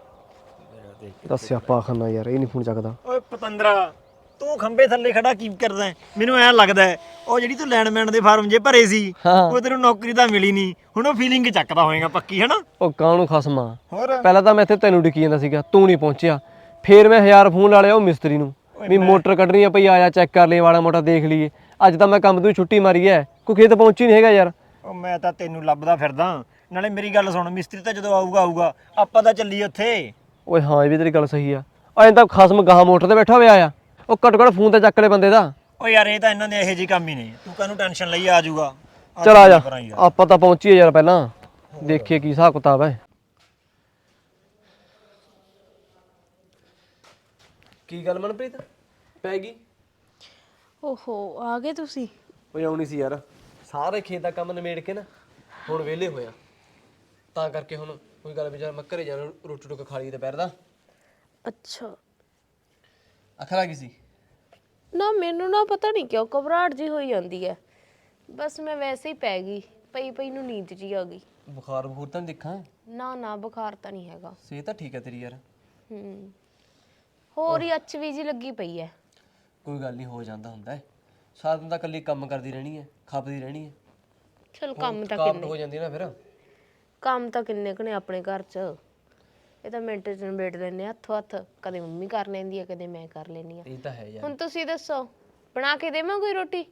ਦੱਸਿਆ ਪਾ ਖਾਨਾ ਯਾਰ ਇਹ ਨਹੀਂ ਫੋਨ ਚੱਕਦਾ। ਓਏ ਪਤੰਦਰਾ। ਤੂੰ ਖੰਬੇ ਥੱਲੇ ਖੜਾ ਕੀ ਕਰਦਾ ਹੈ? ਮੈਨੂੰ ਐਂ ਲੱਗਦਾ ਹੈ, ਉਹ ਜਿਹੜੀ ਤੂੰ ਲੈਂਡਮੈਨ ਦੇ ਫਾਰਮ ਜੇ ਭਰੇ ਸੀ ਹਾਂ। ਉਹ ਤੈਨੂੰ ਨੌਕਰੀ ਤਾਂ ਮਿਲੀ ਨਹੀਂ। ਹੁਣ ਉਹ ਫੀਲਿੰਗ ਚੱਕਦਾ ਹੋਏਗਾ ਪੱਕੀ ਹੈ ਨਾ ਉਹ ਕਾਹਨੂੰ ਖਸਮਾ? ਹੋਰ? ਪਹਿਲਾਂ ਤਾਂ ਮੈਂ ਇੱਥੇ ਤੈਨੂੰ ਡਿੱਕੀ ਜਾਂਦਾ ਸੀਗਾ ਤੂੰ ਨਹੀਂ ਪਹੁੰਚਿਆ। ਫੇਰ ਮੈਂ ਹਜ਼ਾਰ ਫੋਨ ਲਾ ਲਿਆ ਉਹ ਮਿਸਤਰੀ ਨੂੰ ਵੀ ਮੋਟਰ ਕੱਢਣੀ ਆ ਭਈ ਆਇਆ ਚੈੱਕ ਕਰ ਲਈ ਵਾਲਾ ਮੋਟਾ ਦੇਖ ਲਈਏ। ਅੱਜ ਤਾਂ ਮੈਂ ਕੰਮ ਤੋਂ ਹੀ ਛੁੱਟੀ ਮਾਰੀ ਐ ਕੋਈ ਖੇਤ ਪਹੁੰਚੀ ਨਹੀਂ ਹੈਗਾ ਯਾਰ। ਉਹ ਮੈਂ ਤਾਂ ਤੈਨੂੰ ਲੱਭਦਾ ਫਿਰਦਾ ਨਾਲੇ ਮੇਰੀ ਗੱਲ ਸੁਣ ਮਿਸਤਰੀ ਤਾਂ ਜਦੋਂ ਆਊਗਾ ਆਊਗਾ ਆਪਾਂ ਤਾਂ ਚੱਲੀਏ ਉੱਥੇ। ਓਏ ਹਾਂ ਇਹ ਵੀ ਤੇਰੀ ਗੱਲ ਸਹੀ ਆ। ਐਂ ਤਾਂ ਖਸਮ ਗਾਹ ਮੋਟਰ ਤੇ ਬੈਠਾ ਹੋਇਆ ਆ। ਉਹ ਘੱਟੋ ਘੱਟ ਫੋਨ ਤੇ ਚੱਕ ਲੈ ਬੰਦੇ ਦਾ। ਓ ਯਾਰ ਇਹ ਤਾਂ ਇਹਨਾਂ ਦੇ ਇਹੋ ਜਿਹੇ ਕੰਮ ਹੀ ਨੇ। ਤੂੰ ਕਾਹਨੂੰ ਟੈਨਸ਼ਨ ਲਈ ਆ ਜਾਊਗਾ? ਚਲ ਆ ਜਾ। ਆਪਾਂ ਤਾਂ ਪਹੁੰਚੀਏ ਯਾਰ ਪਹਿਲਾਂ। ਦੇਖੀਏ ਕੀ ਹਿਸਾਬ ਕਿਤਾਬ ਹੈ। ਕੀ ਗੱਲ ਮਨਪ੍ਰੀਤ? ਪੈ ਗਈ? ਓਹੋ ਆ ਗਏ ਤੁਸੀਂ? ਓਏ ਆਉਣੀ ਸੀ ਯਾਰ। ਸਾਰੇ ਖੇਤ ਦਾ ਕੰਮ ਨਿਮੇੜ ਕੇ ਨਾ ਹੁਣ ਵਿਹਲੇ ਹੋਇਆ। ਤਾਂ ਕਰਕੇ ਹੁਣ ਕੋਈ ਗੱਲ ਵਿਚਾਰ ਮੈਂ ਘਰੇ ਜਾ ਰੋਟੀ ਟੁੱਕ ਖਾ ਲਈ ਦੁਪਹਿਰ ਦਾ। ਅੱਛਾ। ਅਖਰਾ ਕੀ ਸੀ? ਨਾ ਮੈਨੂੰ ਨਾ ਪਤਾ ਨਹੀਂ ਕਿਉਂ ਘਬਰਾਹਟ ਜੀ ਹੋਈ ਜਾਂਦੀ ਹੈ। ਬਸ ਮੈਂ ਵੈਸੇ ਹੀ ਪੈ ਗਈ ਪਈ ਪਈ ਨੂੰ ਨੀਂਦ ਜੀ ਆ ਗਈ। ਬੁਖਾਰ ਬਖੂਰ ਤਾਂ ਨੀ ਦੇਖਾਂ ਨਾ ਨਾ ਬੁਖਾਰ ਤਾਂ ਨਹੀਂ ਹੈਗਾ। ਸਿਹਤ ਤਾਂ ਠੀਕ ਹੈ ਤੇਰੀ ਯਾਰ। ਹੂੰ। ਹੋਰ ਹੀ ਅੱਛ ਵੀ ਜੀ ਲੱਗੀ ਪਈ ਹੈ। ਕੋਈ ਗੱਲ ਨਹੀਂ ਹੋ ਜਾਂਦਾ ਹੁੰਦਾ ਹੈ। ਸਾਰਾ ਦਿਨ ਤਾਂ ਇਕੱਲੀ ਕੰਮ ਕਰਦੀ ਰਹਿਣੀ ਹੈ ਖਾਪਦੀ ਰਹਿਣੀ ਹੈ। ਚਲ ਕੰਮ ਤਾਂ ਥਕਾਵਟ ਕਿੰਨੇ ਹੋ ਜਾਂਦੀ ਨਾ ਫਿਰ। ਕੰਮ ਤਾਂ ਕਿੰਨੇ ਕਨੇ ਆਪਣੇ ਘਰ 'ਚ। ਇਹ ਤਾਂ ਮਿੰਟ 'ਚ ਨਿਬੇੜ ਲੈਂਦੇ ਆ ਹੱਥੋਂ ਹੱਥ। ਕਦੇ ਮੰਮੀ ਕਰ ਲੈਂਦੀ ਹੈ ਕਦੇ ਮੈਂ ਕਰ ਲੈਂਦੀ ਆ। ਇਹ ਤਾਂ ਹੈ ਯਾਰ। ਹੁਣ ਤੁਸੀਂ ਦੱਸੋ ਬਣਾ ਕੇ ਦੇਵਾਂ ਕੋਈ ਰੋਟੀ?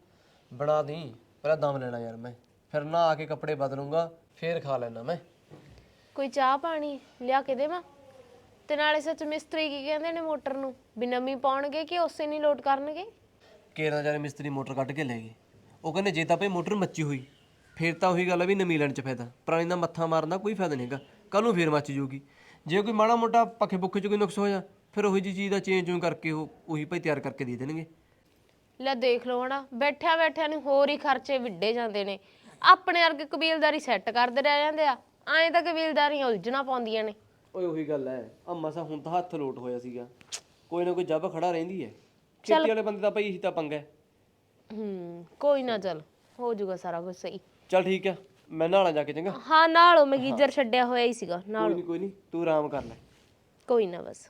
ਬਣਾ ਦੀ ਪਹਿਲਾਂ ਦਮ ਲੈਣਾ ਯਾਰ ਮੈਂ। ਫਿਰ ਨਾ ਆ ਕੇ ਕੱਪੜੇ ਬਦਲੂੰਗਾ ਫੇਰ ਖਾ ਲੈਣਾ ਮੈਂ। ਕੋਈ ਚਾਹ ਪਾਣੀ ਲਿਆ ਕੇ ਦੇਵਾਂ? ਤੇ ਨਾਲੇ ਸੱਚ ਮਿਸਤਰੀ ਕੀ ਕਹਿੰਦੇ ਨੇ ਮੋਟਰ ਨੂੰ? ਵੀ ਨਵੀਂ ਪਾਉਣਗੇ ਕਿ ਉਸੇ ਨਹੀਂ ਲੋਡ ਕਰਨਗੇ? ਕੇਰਾਂ ਜਾਰੇ ਮਿਸਤਰੀ ਮੋਟਰ ਕੱਢ ਕੇ ਲੈ ਗਏ। ਉਹ ਕਹਿੰਦੇ ਜੇ ਤਾਂ ਭਈ ਮੋਟਰ ਮੱਚੀ ਹੋਈ ਫੇਰ ਤਾਂ ਉਹੀ ਗੱਲ ਆ ਵੀ ਨਵੀਂ ਲੈਣ ਚ ਫਾਇਦਾ। ਪੁਰਾਣੀ ਦਾ ਮੱਥਾ ਮਾਰਨ ਦਾ ਕੋਈ ਫਾਇਦਾ ਨਹੀਂ ਹੈਗਾ। ਕੱਲ ਨੂੰ ਫੇਰ ਮੱਚ ਜੂਗੀ। ਜੇ ਕੋਈ ਮਾੜਾ ਮੋਟਾ ਪੱਖੇ ਪੁੱਖੇ ਚ ਕੋਈ ਨੁਕਸ ਹੋਇਆ ਫਿਰ ਉਹੀ ਜੀ ਚੀਜ਼ ਦਾ ਚੇਂਜ ਚੂੰ ਕਰਕੇ ਉਹ ਉਹੀ ਭਈ ਤਿਆਰ ਕਰਕੇ ਦੇ ਦੇਣਗੇ। ਲੈ ਦੇਖ ਲਓ ਹਣਾ ਬੈਠਿਆ ਬੈਠਿਆਂ ਨੂੰ ਹੋਰ ਹੀ ਖਰਚੇ ਵਿੱਢੇ ਜਾਂਦੇ ਨੇ। ਆਪਣੇ ਵਰਗੇ ਕਬੀਲਦਾਰੀ ਸੈੱਟ ਕਰਦੇ ਰਹਿ ਜਾਂਦੇ ਆ ਐਂ ਤਾਂ ਕਬੀਲਦਾਰੀਆਂ ਉਲਝਣਾ ਪਾਉਂਦੀਆਂ ਨੇ। ਓਏ ਉਹੀ ਗੱਲ ਹੈ ਆ ਮਸਾ ਹੁਣ ਤਾਂ ਹੱਥ ਲੋਟ ਹੋਇਆ ਸੀਗਾ। ਕੋਈ ਨਾ ਕੋਈ ਜੱਬ ਖੜਾ ਰਹਿੰਦੀ ਹੈ ਖੇਤੀ ਵਾਲੇ ਬੰਦੇ ਦਾ ਭਈ ਇਹੀ ਤਾਂ ਪੰਗਾ ਹੈ ਹੂੰ ਕੋਈ ਨਾ ਚੱਲ ਹੋ ਜਾਊਗਾ ਸਾਰਾ ਕੁਝ ਸਹੀ। ਚੱਲ ਠੀਕ ਆ ਮੈਂ ਨਾਲਾਂ ਜਾ ਕੇ ਚੰਗਾ। ਹਾਂ ਨਾਲੋਂ ਮੈਂ ਗੀਜ਼ਰ ਛੱਡਿਆ ਹੋਇਆ ਹੀ ਸੀਗਾ ਕੋਈ ਨਾਲ। ਨਹੀਂ ਕੋਈ ਨਹੀਂ ਤੂੰ ਆਰਾਮ ਕਰ ਲੈ। ਕੋਈ ਨਾ ਬਸ।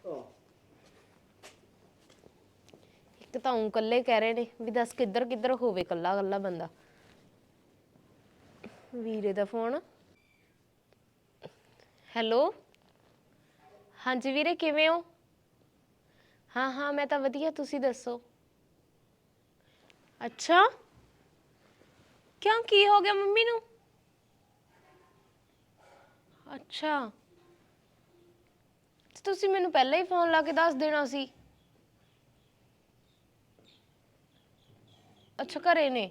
ਇੱਕ ਤਾਂ ਉਹ ਇਕੱਲੇ ਕਹਿ ਰਹੇ ਨੇ ਵੀ ਦੱਸ ਕਿੱਧਰ ਕਿੱਧਰ ਹੋਵੇ ਇਕੱਲਾ ਇਕੱਲਾ ਬੰਦਾ। ਵੀਰੇ ਦਾ ਫੋਨ। ਹੈਲੋ? ਹਾਂਜੀ ਵੀਰੇ ਕਿਵੇਂ ਹੋ? ਹਾਂ ਹਾਂ ਮੈਂ ਤਾਂ ਵਧੀਆ ਤੁਸੀਂ ਦੱਸੋ? ਅੱਛਾ। ਕਿਉਂ ਕੀ ਹੋ ਗਿਆ ਮੰਮੀ ਨੂੰ? ਅੱਛਾ। ਤੇ ਤੁਸੀਂ ਮੈਨੂੰ ਪਹਿਲਾਂ ਹੀ ਫੋਨ ਲਾ ਕੇ ਦੱਸ ਦੇਣਾ ਸੀ। ਅੱਛਾ, ਘਰੇ ਨੇ।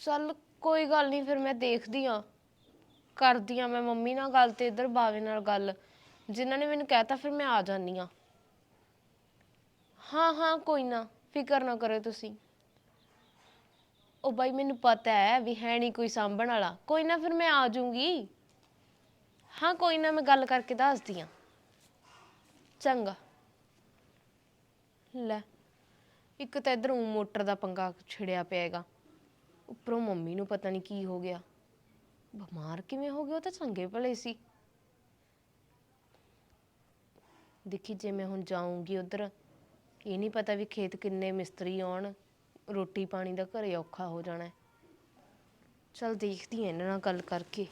ਚੱਲ ਕੋਈ ਗੱਲ ਨਹੀਂ, ਫਿਰ ਮੈਂ ਦੇਖਦੀ ਆ ਕਰਦੀ ਆ ਮੈਂ ਮੰਮੀ ਨਾਲ ਗੱਲ ਤੇ ਇੱਧਰ ਬਾਵੇ ਨਾਲ ਗੱਲ। ਜਿਨ੍ਹਾਂ ਨੇ ਮੈਨੂੰ ਕਹਿਤਾ, ਫਿਰ ਮੈਂ ਆ ਜਾਨੀ ਆ ਹਾਂ ਹਾਂ, ਕੋਈ ਨਾ। ਫਿਕਰ ਨਾ ਕਰੋ ਤੁਸੀਂ। ਉਹ ਬਾਈ, ਮੈਨੂੰ ਪਤਾ ਹੈ ਵੀ ਹੈ ਨਹੀਂ ਕੋਈ ਸਾਂਭਣ ਵਾਲਾ। ਕੋਈ ਨਾ ਫਿਰ ਮੈਂ ਆ ਜਾਊਂਗੀ। ਹਾਂ, ਕੋਈ ਨਾ ਮੈਂ ਗੱਲ ਕਰਕੇ ਦੱਸਦੀ ਆ ਚੰਗਾ। ਲੈ, ਇੱਕ ਤਾਂ ਇਧਰ ਮੋਟਰ ਦਾ ਪੰਗਾ ਛਿੜਿਆ ਪਿਆ ਹੈਗਾ ਉੱਪਰੋਂ ਮੰਮੀ ਨੂੰ ਪਤਾ ਨਹੀਂ ਕੀ ਹੋ ਗਿਆ। ਬਿਮਾਰ ਕਿਵੇਂ ਹੋ ਗਿਆ ਉਹ ਤਾਂ ਚੰਗੇ ਭਲੇ ਸੀ। ਦੇਖੀ ਜੇ ਮੈਂ ਹੁਣ ਜਾਊਂਗੀ ਉਧਰ, ਇਹ ਨਹੀਂ ਪਤਾ ਵੀ ਖੇਤ ਕਿੰਨੇ ਮਿਸਤਰੀ ਆਉਣ। ਰੋਟੀ ਪਾਣੀ ਦਾ ਘਰੇ ਔਖਾ ਹੋ ਜਾਣਾ ਹੈ। ਚੱਲ ਦੇਖਦੀ ਹਾਂ ਇਹਨਾਂ ਨਾਲ ਗੱਲ ਕਰਕੇ,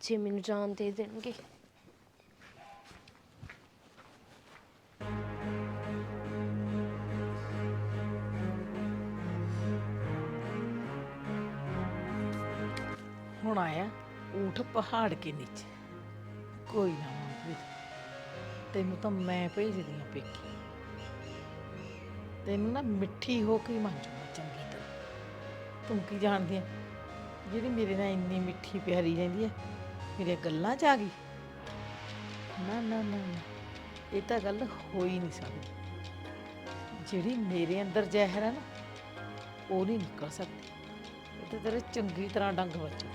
ਜੇ ਮੈਨੂੰ ਜਾਣ ਦੇ ਦੇਣਗੇ। ਹੁਣ ਆਇਆ, ਊਠ ਪਹਾੜ ਕੇ ਨੀਚੇ। ਕੋਈ ਨਾ ਮਨਪ੍ਰੀਤ ਤੈਨੂੰ ਤਾਂ ਮੈਂ ਭੇਜਦੀ ਆ ਪੇਕੀ। ਤੈਨੂੰ ਨਾ ਮਿੱਠੀ ਹੋ ਕੇ ਮੰਜੂਗਾ ਚੰਗੀ ਤਰ੍ਹਾਂ। ਤੂੰ ਕੀ ਜਾਣਦੀ ਆ ਜਿਹੜੀ ਮੇਰੇ ਨਾਲ ਇੰਨੀ ਮਿੱਠੀ ਪਿਆਰੀ ਰਹਿੰਦੀ ਹੈ ਮੇਰੇ ਗੱਲਾਂ 'ਚ ਆ ਗਈ। ਨਾ ਨਾ ਨਾ ਨਾ। ਇਹ ਤਾਂ ਗੱਲ ਹੋ ਹੀ ਨਹੀਂ ਸਕਦੀ। ਜਿਹੜੀ ਮੇਰੇ ਅੰਦਰ ਜ਼ਹਿਰ ਹੈ ਨਾ, ਉਹ ਨਹੀਂ ਨਿਕਲ ਸਕਦੀ। ਇਹ ਤਾਂ ਤੇਰੇ ਚੰਗੀ ਤਰ੍ਹਾਂ ਡੰਗ ਵੱਜੂ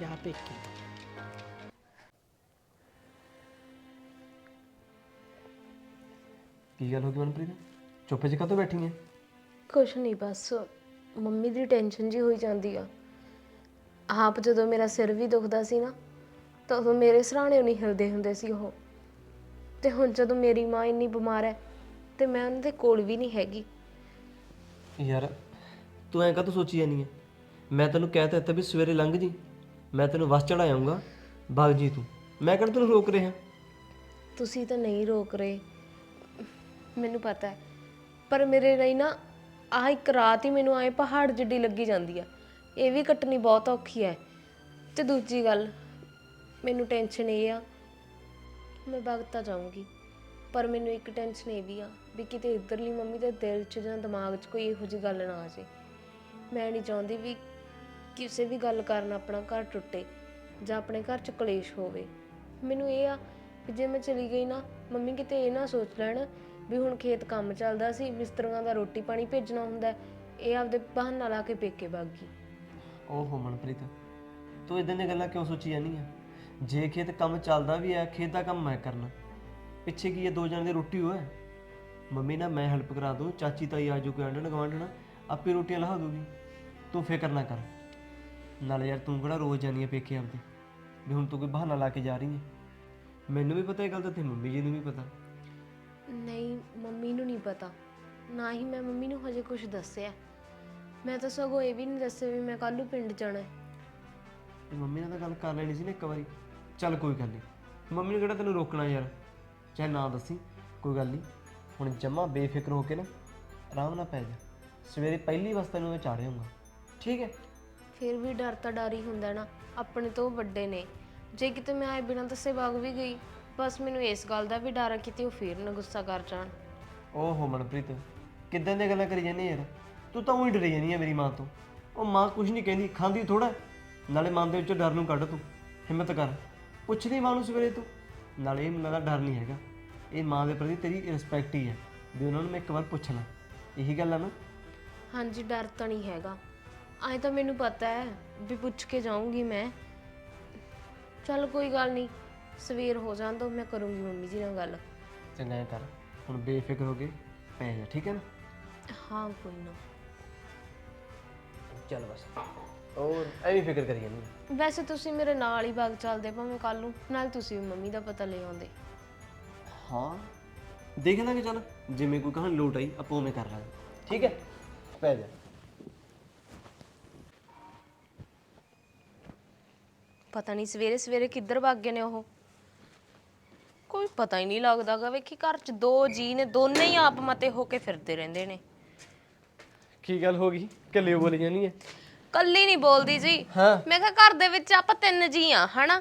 ਜਾ ਪੇਕੀ। ਕੀ ਗੱਲ ਹੋ ਗਈ ਮਨਪ੍ਰੀਤ? ਚੁੱਪ ਜਿਹੀ ਕਾਹਤੋਂ ਬੈਠੀ ਐ ਕੁਛ ਨਹੀਂ ਬਸ ਮੰਮੀ ਦੀ ਟੈਨਸ਼ਨ ਜੀ ਹੋਈ ਜਾਂਦੀ ਆ। ਆਪ ਜਦੋਂ ਮੇਰਾ ਸਿਰ ਵੀ ਦੁਖਦਾ ਸੀ ਨਾ ਤਾਂ ਉਦੋਂ ਮੇਰੇ ਸਰਾਣੇ ਨਹੀਂ ਹਿਲਦੇ ਹੁੰਦੇ ਸੀ ਉਹ। ਤੇ ਹੁਣ ਜਦੋਂ ਮੇਰੀ ਮਾਂ ਇੰਨੀ ਬਿਮਾਰ ਹੈ ਤੇ ਮੈਂ ਉਹਨਾਂ ਦੇ ਕੋਲ ਵੀ ਨਹੀਂ ਹੈਗੀ। ਯਾਰ ਤੂੰ ਐਂ ਕਾਹਤੋਂ ਸੋਚੀ ਜਾਨੀ ਐ ਮੈਂ ਤੈਨੂੰ ਕਹਿ ਤਾ ਵੀ ਸਵੇਰੇ ਲੰਘ ਜੀ ਮੈਂ ਤੈਨੂੰ ਵਸ ਚੜਾ ਆਉਂਗਾ ਭਗ ਜੀ ਤੂੰ। ਮੈਂ ਕਿਹੜਾ ਤੈਨੂੰ ਰੋਕ ਰਿਹਾ? ਤੁਸੀਂ ਤਾਂ ਨਹੀਂ ਰੋਕ ਰਹੇ। ਮੈਨੂੰ ਪਤਾ ਹੈ ਪਰ ਮੇਰੇ ਲਈ ਨਾ ਆਹ ਇੱਕ ਰਾਤ ਹੀ ਮੈਨੂੰ ਆਏ ਪਹਾੜ ਜਿੱਡੀ ਲੱਗੀ ਜਾਂਦੀ ਆ। ਇਹ ਵੀ ਕੱਟਣੀ ਬਹੁਤ ਔਖੀ ਹੈ ਤੇ ਦੂਜੀ ਗੱਲ, ਮੈਨੂੰ ਟੈਨਸ਼ਨ ਇਹ ਆ, ਮੈਂ ਭਗਤਾ ਜਾਊਂਗੀ, ਪਰ ਮੈਨੂੰ ਇੱਕ ਟੈਨਸ਼ਨ ਇਹ ਵੀ ਆ ਵੀ ਕਿਤੇ ਇੱਧਰਲੀ ਮੰਮੀ ਦੇ ਦਿਲ 'ਚ ਜਾਂ ਦਿਮਾਗ 'ਚ ਕੋਈ ਇਹੋ ਜਿਹੀ ਗੱਲ ਨਾ ਆ ਜੇ ਮੈਂ ਨਹੀਂ ਚਾਹੁੰਦੀ ਵੀ ਕਿਸੇ ਵੀ ਗੱਲ ਕਾਰਨ ਆਪਣਾ ਘਰ ਟੁੱਟੇ ਜਾਂ ਆਪਣੇ ਘਰ 'ਚ ਕਲੇਸ਼ ਹੋਵੇ। ਮੈਨੂੰ ਇਹ ਆ ਵੀ ਜੇ ਮੈਂ ਚਲੀ ਗਈ ਨਾ, ਮੰਮੀ ਕਿਤੇ ਇਹ ਨਾ ਸੋਚ ਲੈਣ ਵੀ ਹੁਣ ਖੇਤ ਕੰਮ ਚੱਲਦਾ ਸੀ ਮਿਸਤਰੀਆਂ ਦਾ ਰੋਟੀ ਪਾਣੀ ਭੇਜਣਾ ਹੁੰਦਾ ਹੈ, ਇਹ ਆਪਦੇ ਬਹਾਨਾ ਲਾ ਕੇ ਪੇਕੇ ਭੱਗ ਗਈ। ਓਹੋ ਮਨਪ੍ਰੀਤ ਤੂੰ ਇਦਾਂ ਦੀਆਂ ਗੱਲਾਂ ਕਿਉਂ ਸੋਚੀ ਜਾਨੀ ਆ? ਜੇ ਖੇਤ ਕੰਮ ਚੱਲਦਾ ਵੀ ਹੈ ਖੇਤ ਦਾ ਕੰਮ ਮੈਂ ਕਰਨਾ। ਪਿੱਛੇ ਕੀ ਹੈ ਦੋ ਜਣੇ ਦੀ ਰੋਟੀ ਹੋਏ ਮੰਮੀ ਨਾਲ ਮੈਂ ਹੈਲਪ ਕਰਾ ਦੂੰ ਚਾਚੀ ਤਾਈ ਆਜੂ ਕੋਈ ਆਂਡਣ ਗਵਾਂਡਣ ਆਪੇ ਰੋਟੀਆਂ ਲਾਹ ਦੂਗੀ। ਤੂੰ ਫਿਕਰ ਨਾ ਕਰ। ਨਾਲੇ ਯਾਰ ਤੂੰ ਕਿਹੜਾ ਰੋਜ਼ ਜਾਨੀ ਹੈ ਪੇਕੇ ਆਪਦੇ? ਵੀ ਹੁਣ ਤੂੰ ਕੋਈ ਬਹਾਨਾ ਲਾ ਕੇ ਜਾ ਰਹੀ ਹੈ ਮੈਨੂੰ ਵੀ ਪਤਾ ਇਹ ਗੱਲ ਤਾਂ ਤੇ ਮੰਮੀ ਜੀ ਨੂੰ ਵੀ ਪਤਾ। ਨਹੀਂ ਮੰਮੀ ਨੂੰ ਨਹੀਂ ਪਤਾ। ਨਾ ਹੀ ਮੈਂ ਮੰਮੀ ਨੂੰ ਹਜੇ ਕੁਝ ਦੱਸਿਆ। ਮੈਂ ਤਾਂ ਸਗੋਂ ਇਹ ਵੀ ਨਹੀਂ ਦੱਸਿਆ ਵੀ ਮੈਂ ਕੱਲ੍ਹ ਨੂੰ ਪਿੰਡ ਜਾਣਾ ਹੈ। ਤੇ ਮੰਮੀ ਨਾਲ ਤਾਂ ਗੱਲ ਕਰ ਲੈਣੀ ਸੀ ਨਾ ਇੱਕ ਵਾਰੀ। ਚੱਲ ਕੋਈ ਗੱਲ ਨਹੀਂ। ਮੰਮੀ ਨੇ ਕਿਹੜਾ ਤੈਨੂੰ ਰੋਕਣਾ ਯਾਰ? ਚਾਹੇ ਨਾ ਦੱਸੀ ਕੋਈ ਗੱਲ ਨਹੀਂ। ਹੁਣ ਜਮਾ ਬੇਫਿਕਰ ਹੋ ਕੇ ਨਾ ਆਰਾਮ ਨਾਲ ਪੈ ਜਾ। ਸਵੇਰੇ ਪਹਿਲੀ ਵਾਰ ਤੈਨੂੰ ਮੈਂ ਚਾੜਿਆਂਗਾ ਠੀਕ ਹੈ? ਫਿਰ ਵੀ ਡਰ ਤਾਂ ਡਰ ਹੀ ਹੁੰਦਾ ਨਾ। ਆਪਣੇ ਤੋਂ ਵੱਡੇ ਨੇ। ਜੇ ਕਿਤੇ ਮੈਂ ਆਏ ਬਿਨਾਂ ਦੱਸੇ ਵਗ ਵੀ ਗਈ। ਬਸ ਮੈਨੂੰ ਇਸ ਗੱਲ ਦਾ ਵੀ ਡਰ ਆ ਕਿਤੇ ਉਹ ਫੇਰ ਨਾ ਗੁੱਸਾ ਕਰ ਜਾਣ। ਓਹੋ ਮਨਪ੍ਰੀਤ ਕਿੱਦਾਂ ਦੀਆਂ ਗੱਲਾਂ ਕਰੀ ਜਾਂਦੀ ਯਾਰ? ਤੂੰ ਤਾਂ ਉਹੀ ਡਰੀ ਜਾਂਦੀ ਹੈ ਮੇਰੀ ਮਾਂ ਤੋਂ। ਉਹ ਮਾਂ ਕੁਝ ਨਹੀਂ ਕਹਿੰਦੀ ਖਾਂਦੀ ਥੋੜਾ ਨਾਲੇ ਮਨ ਦੇ ਵਿੱਚੋਂ ਡਰ ਨੂੰ ਕੱਢ ਤੂੰ ਹਿੰਮਤ ਕਰ। ਪੁੱਛਦੀ ਮਾਂ ਨੂੰ ਸਵੇਰੇ ਤੂੰ। ਨਾਲੇ ਇਹ ਮੈਨੂੰ ਲੱਗਦਾ ਡਰ ਨਹੀਂ ਹੈਗਾ। ਇਹ ਮਾਂ ਦੇ ਪ੍ਰਤੀ ਤੇਰੀ ਰਿਸਪੈਕਟ ਹੀ ਹੈ ਵੀ ਉਹਨਾਂ ਨੂੰ ਮੈਂ ਇੱਕ ਵਾਰ ਪੁੱਛ ਲਾਂ। ਇਹੀ ਗੱਲ ਆ ਨਾ? ਹਾਂਜੀ ਡਰ ਤਾਂ ਨਹੀਂ ਹੈਗਾ। ਐ ਤਾਂ ਮੈਨੂੰ ਪਤਾ ਹੈ ਵੀ ਪੁੱਛ ਕੇ ਜਾਊਂਗੀ ਮੈਂ। ਚੱਲ ਕੋਈ ਗੱਲ ਨਹੀਂ। ਸਵੇਰ ਹੋ ਜਾਣ ਦੋ ਮੈਂ ਕਰੂੰਗੀ ਮੰਮੀ ਜੀ ਨਾਲ ਗੱਲ। ਚੰਗਾ ਐਂ ਕਰ। ਹੁਣ ਬੇਫਿਕਰ ਹੋ ਕੇ ਪੈ ਜਾ ਠੀਕ ਹੈ ਨਾ? ਹਾਂ ਕੋਈ ਨਾ। ਚੱਲ ਬਸ। ਹੋਰ ਐਵੇਂ ਫਿਕਰ ਕਰੀ ਜਾਂਦੀ। ਵੈਸੇ ਤੁਸੀਂ ਮੇਰੇ ਨਾਲ ਹੀ ਬਾਗ ਚੱਲਦੇ ਭਾਵੇਂ ਕੱਲ ਨੂੰ। ਨਾਲ ਤੁਸੀਂ ਵੀ ਮੰਮੀ ਦਾ ਪਤਾ ਲੈ ਆਉਂਦੇ। ਹਾਂ। ਦੇਖ ਲਾਂਗੇ ਚੱਲ। ਜਿਵੇਂ ਕੋਈ ਕਹਾਣੀ ਲੋਟ ਆਈ ਆਪਾਂ ਉਵੇਂ ਕਰ ਲਾਂਗੇ। ਠੀਕ ਹੈ? ਪੈ ਜਾ। ਪਤਾ ਨਹੀਂ ਸਵੇਰੇ ਸਵੇਰੇ ਕਿੱਧਰ ਭੱਗ ਗਏ ਨੇ ਉਹ। ਕੋਈ ਪਤਾ ਹੀ ਨਹੀਂ ਲੱਗਦਾਗਾ ਵੇਖੀ ਘਰ 'ਚ ਦੋ ਜੀ ਨੇ ਦੋਨੇ ਹੀ ਆਪ ਮਤੇ ਹੋ ਕੇ ਫਿਰਦੇ ਰਹਿੰਦੇ ਨੇ। ਕੀ ਗੱਲ ਹੋ ਗਈ? ਕੱਲੇ ਬੋਲੀ ਜਾਨੀ ਹੈ ਕੱਲੀ ਨਹੀਂ ਬੋਲਦੀ ਜੀ। ਹਾਂ। ਮੈਂ ਕਿਹਾ ਘਰ ਦੇ ਵਿੱਚ ਆਪਾਂ ਤਿੰਨ ਜੀ ਆ ਹਨਾ?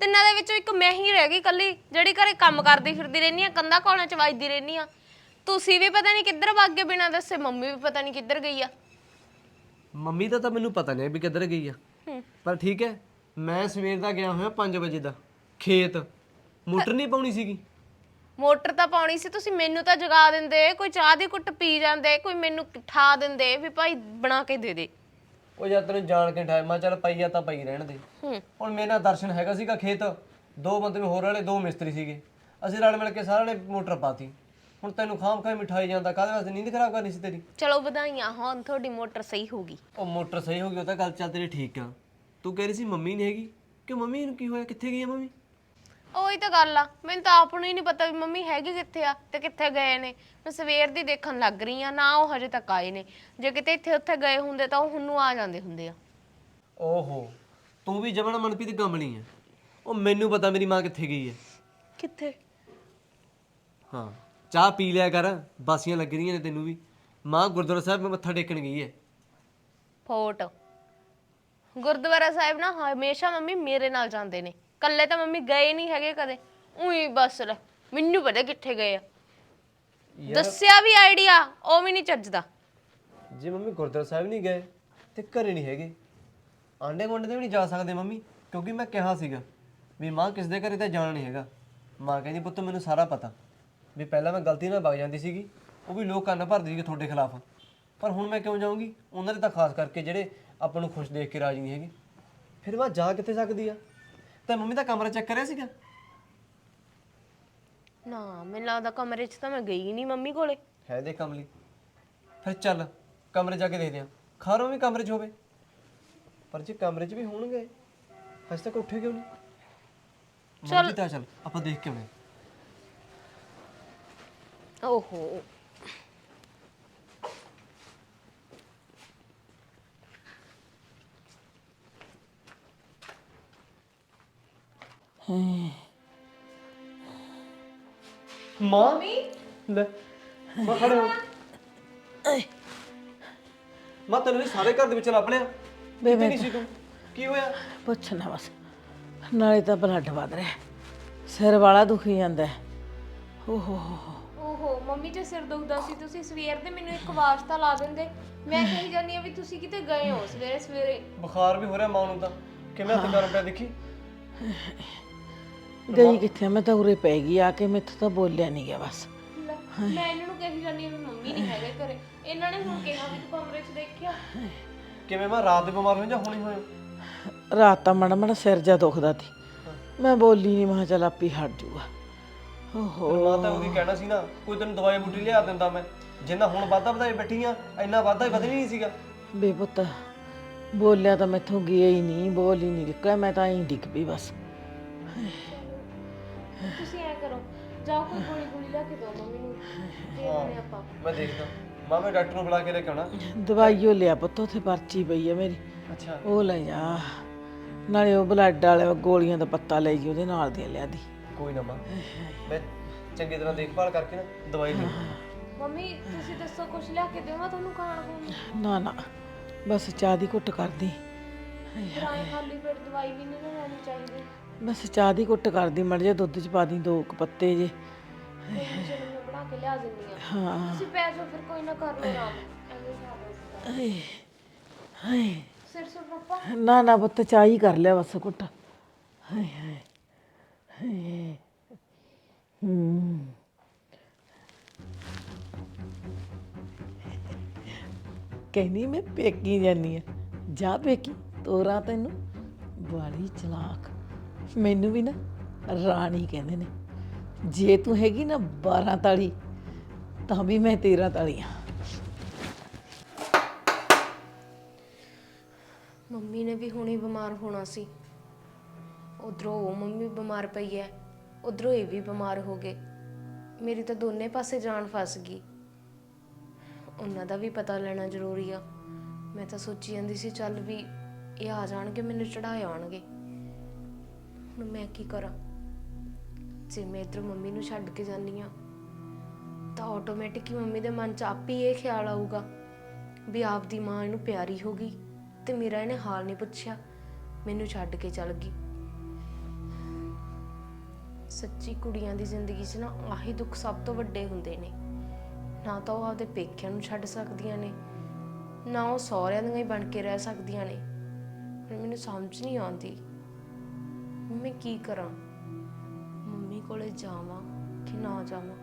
ਤਿੰਨਾਂ ਦੇ ਵਿੱਚੋਂ ਇੱਕ ਮੈਂ ਹੀ ਰਹਿ ਗਈ ਕੱਲੀ ਜਿਹੜੀ ਘਰੇ ਕੰਮ ਕਰਦੀ ਫਿਰਦੀ ਰਹਿਨੀ ਆ ਕੰਦਾ ਕੋਲਾਂ ਚ ਵੱਜਦੀ ਰਹਿਨੀ ਆ। ਤੁਸੀਂ ਵੀ ਪਤਾ ਨਹੀਂ ਕਿੱਧਰ ਭੱਗ ਗਏ ਬਿਨਾਂ ਦੱਸੇ ਮੰਮੀ ਵੀ ਪਤਾ ਨਹੀਂ ਕਿੱਧਰ ਗਈ ਆ। ਮੰਮੀ ਦਾ ਤਾਂ ਮੈਨੂੰ ਪਤਾ ਨਹੀਂ ਵੀ ਕਿੱਧਰ ਗਈ ਆ। ਪਰ ਠੀਕ ਹੈ ਮੈਂ ਸਵੇਰ ਦਾ ਗਿਆ ਹੋਇਆ 5 ਵਜੇ ਦਾ ਖੇਤ। ਮੋਟਰ ਨਹੀਂ ਪਾਉਣੀ ਸੀਗੀ? ਮੋਟਰ ਤਾਂ ਪਾਉਣੀ ਸੀ ਤੁਸੀਂ ਮੈਨੂੰ ਤਾਂ ਜਗਾ ਦਿੰਦੇ ਕੋਈ ਚਾਹ ਦੀ ਕੁੱਟ ਪੀ ਜਾਂਦੇ ਕੋਈ ਮੈਨੂੰ ਠਾ ਦਿੰਦੇ ਵੀ ਭਾਈ ਬਣਾ ਕੇ ਦੇ ਦੇ। ਉਹ ਜਦ ਤੈਨੂੰ ਜਾਣ ਕੇ ਟਾਈਮ ਆ ਚੱਲ ਪਈ ਆ ਤਾਂ ਪਈ ਰਹਿਣ ਦੇ। ਹੂੰ। ਹੁਣ ਮੇਰੇ ਨਾਲ ਦਰਸ਼ਨ ਹੈਗਾ ਸੀਗਾ ਖੇਤ ਦੋ ਬੰਦੇ ਹੋਰ ਵਾਲੇ ਦੋ ਮਿਸਤਰੀ ਸੀਗੇ। ਅਸੀਂ ਰਲ ਮਿਲ ਕੇ ਸਾਰਿਆਂ ਨੇ ਮੋਟਰ ਪਾਤੀ। ਹੁਣ ਤੈਨੂੰ ਖਾਮ ਖਾਮ ਮਿਠਾਈ ਜਾਂਦਾ ਕਾਹਦੇ ਵਾਸਤੇ ਨੀਂਦ ਖਰਾਬ ਕਰਨੀ ਸੀ ਤੇਰੀ? ਚਲੋ ਵਧਾਈਆਂ ਹੁਣ ਤੁਹਾਡੀ ਮੋਟਰ ਸਹੀ ਹੋ ਗਈ। ਉਹ ਮੋਟਰ ਸਹੀ ਹੋ ਗਈ ਉਹ ਤਾਂ ਗੱਲ ਚੱਲ ਤੇਰੀ ਠੀਕ ਆ। ਤੂੰ ਕਹਿ ਰਹੀ ਸੀ ਮੰਮੀ ਨਹੀਂ ਹੈਗੀ? ਕਿ ਮੰਮੀ ਨੂੰ ਕੀ ਹੋਇਆ? ਕਿੱਥੇ ਗਈ ਆ ਮੰਮੀ? ਉਹੀ ਤਾਂ ਗੱਲ ਆ। ਮੈਨੂੰ ਤਾਂ ਆਪ ਨੂੰ ਹੀ ਨਹੀਂ ਪਤਾ ਵੀ ਮੰਮੀ ਹੈਗੀ ਕਿੱਥੇ ਆ ਤੇ ਕਿੱਥੇ ਗਏ ਨੇ। ਮੈਂ ਸਵੇਰ ਦੀ ਦੇਖਣ ਲੱਗ ਰਹੀ ਆ ਨਾ ਉਹ ਹਜੇ ਤੱਕ ਆਏ ਨੇ। ਜੇ ਕਿਤੇ ਇੱਥੇ ਉੱਥੇ ਗਏ ਹੁੰਦੇ ਤਾਂ ਉਹ ਹੁਣ ਨੂੰ ਆ ਜਾਂਦੇ ਹੁੰਦੇ ਆ। ਓਹੋ ਤੂੰ ਵੀ ਜਮਨ ਮਨਪ੍ਰੀਤ ਗੰਮਣੀ ਆ। ਉਹ ਮੈਨੂੰ ਪਤਾ ਮੇਰੀ ਮਾਂ ਕਿੱਥੇ ਗਈ ਹੈ ਕਿੱਥੇ? ਹਾਂ ਚਾਹ ਪੀ ਲਿਆ ਕਰ ਬਾਸੀਆਂ ਲੱਗ ਰਹੀਆਂ ਨੇ ਤੈਨੂੰ ਵੀ। ਮਾਂ ਗੁਰਦੁਆਰਾ ਸਾਹਿਬ ਮੱਥਾ ਟੇਕਣ ਗਈ ਹੈ ਫੋਟ। ਗੁਰਦੁਆਰਾ ਸਾਹਿਬ ਨਾ ਹਮੇਸ਼ਾ ਮੰਮੀ ਮੇਰੇ ਨਾਲ ਜਾਂਦੇ ਨੇ। ਕੱਲੇ ਤਾਂ ਮੰਮੀ ਗਏ ਨਹੀਂ ਹੈਗੇ ਕਦੇ। ਉਹੀ ਬਸ ਲੈ ਮੈਨੂੰ ਪਤਾ ਕਿੱਥੇ ਗਏ ਆ। ਦੱਸਿਆ ਵੀ ਆਈਡੀਆ ਉਹ ਵੀ ਨਹੀਂ ਚੱਜਦਾ। ਜੇ ਮੰਮੀ ਗੁਰਦੁਆਰਾ ਸਾਹਿਬ ਨਹੀਂ ਗਏ ਤੇ ਘਰੇ ਨਹੀਂ ਹੈਗੇ। ਆਂਡੇ ਗੁਆਂਢੇ ਤੇ ਵੀ ਨਹੀਂ ਜਾ ਸਕਦੇ ਮੰਮੀ ਕਿਉਂਕਿ ਮੈਂ ਕਿਹਾ ਸੀਗਾ ਵੀ ਮਾਂ ਕਿਸ ਦੇ ਘਰੇ ਤਾਂ ਜਾਣਾ ਨਹੀਂ ਹੈਗਾ। ਮਾਂ ਕਹਿੰਦੀ ਪੁੱਤ ਮੈਨੂੰ ਸਾਰਾ ਪਤਾ। ਵੀ ਪਹਿਲਾਂ ਮੈਂ ਗਲਤੀ ਨਾਲ ਵਗ ਜਾਂਦੀ ਸੀਗੀ ਉਹ ਵੀ ਲੋਕ ਕੰਨ ਭਰਦੇ ਸੀਗੇ ਤੁਹਾਡੇ ਖਿਲਾਫ। ਪਰ ਹੁਣ ਮੈਂ ਕਿਉਂ ਜਾਊਂਗੀ? ਉਹਨਾਂ ਦੇ ਤਾਂ ਖਾਸ ਕਰਕੇ ਜਿਹੜੇ ਆਪਾਂ ਨੂੰ ਖੁਸ਼ ਦੇਖ ਕੇ ਰਾਜੀ ਨਹੀਂ ਹੈਗੇ। ਫਿਰ ਮੈਂ ਜਾ ਕਿੱਥੇ ਸਕਦੀ ਆ? ਤਾਂ ਮੰਮੀ ਦਾ ਕਮਰਾ ਚੈੱਕ ਕਰਿਆ ਸੀਗਾ? ਨਾ ਮੈਨੂੰ ਲੱਗਦਾ ਕਮਰੇ 'ਚ ਤਾਂ ਮੈਂ ਗਈ ਨਹੀਂ ਮੰਮੀ ਕੋਲੇ। ਹੈ ਦੇ ਕਮਲੀ ਫਿਰ ਚੱਲ ਕਮਰੇ ਜਾ ਕੇ ਦੇਖਦੇ ਆ ਖਾਰੋਂ ਵੀ ਕਮਰੇ 'ਚ ਹੋਵੇ। ਪਰ ਜੇ ਕਮਰੇ 'ਚ ਵੀ ਹੋਣਗੇ ਹਜੇ ਤੱਕ ਉੱਠੇ ਕਿਉਂ ਨਹੀਂ? ਚੱਲ। ਤਾਂ ਚੱਲ ਆਪਾਂ ਦੇਖ ਕੇ ਆਉਂਦੇ ਹਾਂ। ਓਹੋ। ਮਾਂ ਲੈ ਮਾਂ ਖੜੇ ਹੋ। ਮਾਂ ਤੈਨੂੰ ਨੀ ਸਾਰੇ ਘਰ ਦੇ ਵਿੱਚ ਲੱਭ ਲਿਆ। ਕਿਤੇ ਨਹੀਂ ਸੀ ਤੂੰ? ਕੀ ਹੋਇਆ? ਪੁੱਛਣਾ ਬਸ। ਨਾਲੇ ਤਾਂ ਬਲੱਡ ਵੱਧ ਰਿਹਾ। ਸਿਰ ਵਾਲਾ ਦੁਖੀ ਜਾਂਦਾ ਹੈ। ਓਹ ਹੋ ਹੋ ਹੋ। ਓਹੋ ਮੰਮੀ ਜੇ ਸਿਰ ਦੁਖਦਾ ਸੀ ਤੁਸੀਂ ਸਵੇਰ ਦੇ ਮੈਨੂੰ ਇੱਕ ਵਾਸਤਾ ਲਾ ਦਿੰਦੇ। ਮੈਂ ਕਹੀ ਜਾਨੀ ਆ ਵੀ ਤੁਸੀਂ ਕਿਤੇ ਗਏ ਹੋ ਸਵੇਰੇ ਸਵੇਰੇ ਬੁਖਾਰ ਵੀ ਹੋ ਰਿਹਾ ਮਾਂ ਨੂੰ ਤਾਂ। ਕਿਵੇਂ ਹੱਥ ਗਰਮ ਪਿਆ ਦੇਖੀ? ਗਈ ਕਿੱਥੇ ਮੈਂ ਤਾਂ ਉਰੇ ਪੈ ਗਈ ਆ ਕੇ ਮੈਥੋਂ ਤਾਂ ਬੋਲਿਆ ਨਹੀਂ ਗਿਆ ਬਸ। ਲੈ, ਮੈਂ ਇਹਨਾਂ ਨੂੰ ਕਹੀ ਆ ਵੀ ਮੰਮੀ ਨਹੀਂ ਹੈਗੇ ਘਰੇ। ਇਹਨਾਂ ਨੇ ਹੁਣ ਕਿਹਾ ਵੀ ਤੂੰ ਕਮਰੇ 'ਚ ਦੇਖਿਆ। ਕਿਵੇਂ ਮੈਂ ਰਾਤ ਦੇ ਬਿਮਾਰ ਹੋਇਆ ਜਾਂ ਹੁਣੀ ਹੋਇਆ ਰਾਤ ਤਾਂ ਮਾੜਾ ਮਾੜਾ ਸਿਰ ਜਾ ਦੁਖਦਾ ਸੀ। ਮੈਂ ਬੋਲੀ ਨਹੀਂ ਮੈਂ ਕਿਹਾ ਚੱਲ ਆਪੇ ਹਟ ਜੂਗਾ। ਓਹੋ। ਫਿਰ ਮਾਂ ਤਾਂ ਉਹਦੀ ਕਹਿਣਾ ਸੀ ਨਾ ਕੋਈ ਤੈਨੂੰ ਦਵਾਈ ਬੂਟੀ ਲਿਆ ਦਿੰਦਾ ਮੈਂ। ਜਿੰਨਾ ਹੁਣ ਵਾਧਾ ਵਧਾਈ ਬੈਠੀ ਆ ਇੰਨਾ ਵਾਧਾ ਹੀ ਵਧਣੀ ਨਹੀਂ ਸੀਗਾ। ਬੇਪੁੱਤ ਬੋਲਿਆ ਤਾਂ ਮੈਥੋਂ ਗਿਆ ਹੀ ਨਹੀਂ ਬੋਲ ਹੀ ਨਹੀਂ ਨਿਕਲਿਆ ਮੈਂ ਤਾਂ ਐਂ ਡਿੱਗ ਪਈ ਬਸ। ਤੁਸੀਂ ਐ ਕਰੋ ਜਾਓ ਕੋਈ ਗੋਲੀ ਗੋਲੀ ਲਿਆ ਕੇ ਦਿਓ ਮੰਮੀ ਨੂੰ ਦੇ ਦਿੰਦੇ ਆਪਾਂ। ਮੈਂ ਦੇਖਦਾ ਮਾਂ ਮੈਂ ਡਾਕਟਰ ਨੂੰ ਬੁਲਾ ਕੇ ਲੈ ਕੇ ਆਉਣਾ। ਦਵਾਈਓ ਲਿਆ ਪੁੱਤ ਉੱਥੇ ਪਰਚੀ ਪਈ ਆ ਮੇਰੀ। ਅੱਛਾ। ਉਹ ਲੈ ਜਾ। ਨਾਲੇ ਉਹ ਬਲੱਡ ਵਾਲੇ ਗੋਲੀਆਂ ਦਾ ਪੱਤਾ ਲੈ ਜੀ ਉਹਦੇ ਨਾਲ ਦੀਆਂ ਲਿਆ ਦੀ। ਕੋਈ ਨਾ ਮਾਂ। ਮੈਂ ਚੰਗੀ ਤਰ੍ਹਾਂ ਦੇਖਭਾਲ ਕਰਕੇ ਨਾ ਦਵਾਈ ਦੇ ਮੰਮੀ ਤੁਸੀਂ ਦੱਸੋ ਕੁਝ ਲਿਆ ਕੇ ਦੇਵਾਂ ਤੁਹਾਨੂੰ ਖਾਣ ਨੂੰ। ਨਾ ਨਾ। ਬਸ ਚਾਹ ਦੀ ਘੁੱਟ ਕਰਦੀ। ਕਿਰਾਏ ਖਾਲੀ ਪੇਟ ਦਵਾਈ ਵੀ ਨਹੀਂ ਨਾ ਲੈਣੀ ਚਾਹੀਦੀ। ਬਸ ਚਾਹ ਦੀ ਘੁੱਟ ਕਰਦੀ ਮੜ ਜਾ ਦੁੱਧ ਚ ਪਾ ਦੀ ਦੋ ਕੁ ਪੱਤੇ ਜੇ। ਨੀ, ਚਲੋ ਮੈਂ ਬਣਾ ਕੇ ਲਿਆ ਦਿੰਦੀ ਆ ਹਾਂ। ਤੁਸੀਂ ਪੈ ਜਾਓ ਫਿਰ ਕੋਈ ਨਾ ਕਰ ਲਓ ਆਰਾਮ। ਐਵੇਂ ਖਾ ਲਓ ਹਾਏ ਹਾਏ ਸਿਰ ਸਿਰ ਪਾਪਾ? ਨਾ ਨਾ ਪੁੱਤ ਚਾਹ ਹੀ ਕਰ ਲਿਆ ਬਸ ਘੁੱਟ। ਹਾਏ ਹਾਏ ਹਾਏ ਹੂੰ। ਕਹਿੰਦੀ ਮੈਂ ਪੇਕੀ ਜਾਨੀ ਆ। ਜਾ ਪੇਕੀ ਤੋਰਾ ਤੈਨੂੰ। ਬਾਲੀ ਚਲਾਕ। ਮੈਨੂੰ ਵੀ ਨਾ ਰਾਣੀ ਕਹਿੰਦੇ ਨੇ, ਜੇ ਤੂੰ ਹੈਗੀ ਨਾ 12 ਤਾਲੀ, ਤਾਂ ਵੀ ਮੈਂ 13 ਤਾਲੀ ਆ। ਮੰਮੀ ਨੇ ਵੀ ਹੁਣੇ ਬਿਮਾਰ ਹੋਣਾ ਸੀ। ਉਧਰੋਂ ਉਹ ਮੰਮੀ ਬਿਮਾਰ ਪਈ ਐ, ਉਧਰੋਂ ਇਹ ਵੀ ਬਿਮਾਰ ਹੋ ਗਏ। ਮੇਰੀ ਤਾਂ ਦੋਨੇ ਪਾਸੇ ਜਾਨ ਫਸ ਗਈ। ਉਹਨਾਂ ਦਾ ਵੀ ਪਤਾ ਲੈਣਾ ਜ਼ਰੂਰੀ ਆ। ਮੈਂ ਤਾਂ ਸੋਚੀ ਜਾਂਦੀ ਸੀ, ਚੱਲ ਵੀ ਇਹ ਆ ਜਾਣਗੇ, ਮੈਨੂੰ ਚੜਾਏ ਆਉਣਗੇ। ਹੁਣ ਮੈਂ ਕੀ ਕਰਾਂ? ਜੇ ਮੈਂ ਇੱਧਰ ਮੰਮੀ ਨੂੰ ਛੱਡ ਕੇ ਜਾਂਦੀ ਆ ਤਾਂ ਆਟੋਮੈਟਿਕ ਹੀ ਮੰਮੀ ਦੇ ਮਨ 'ਚ ਆਪ ਇਹ ਖਿਆਲ ਆਊਗਾ ਵੀ ਆਪਦੀ ਮਾਂ ਇਹਨੂੰ ਪਿਆਰੀ ਹੋ ਗਈ ਤੇ ਮੇਰਾ ਇਹਨੇ ਹਾਲ ਨਹੀਂ ਪੁੱਛਿਆ, ਮੈਨੂੰ ਛੱਡ ਕੇ ਚਲ ਗਈ। ਸੱਚੀ ਕੁੜੀਆਂ ਦੀ ਜ਼ਿੰਦਗੀ 'ਚ ਨਾ ਆਹੀ ਦੁੱਖ ਸਭ ਤੋਂ ਵੱਡੇ ਹੁੰਦੇ ਨੇ। ਨਾ ਤਾਂ ਉਹ ਆਪਦੇ ਪੇਕਿਆਂ ਨੂੰ ਛੱਡ ਸਕਦੀਆਂ ਨੇ, ਨਾ ਉਹ ਸਹੁਰਿਆਂ ਦੀਆਂ ਹੀ ਬਣ ਕੇ ਰਹਿ ਸਕਦੀਆਂ ਨੇ। ਮੈਨੂੰ ਸਮਝ ਨਹੀਂ ਆਉਂਦੀ ਵੀ ਮੈਂ ਕੀ ਕਰਾਂ? ਮੰਮੀ ਕੋਲੇ ਜਾਵਾਂ ਕਿ ਨਾ ਜਾਵਾਂ?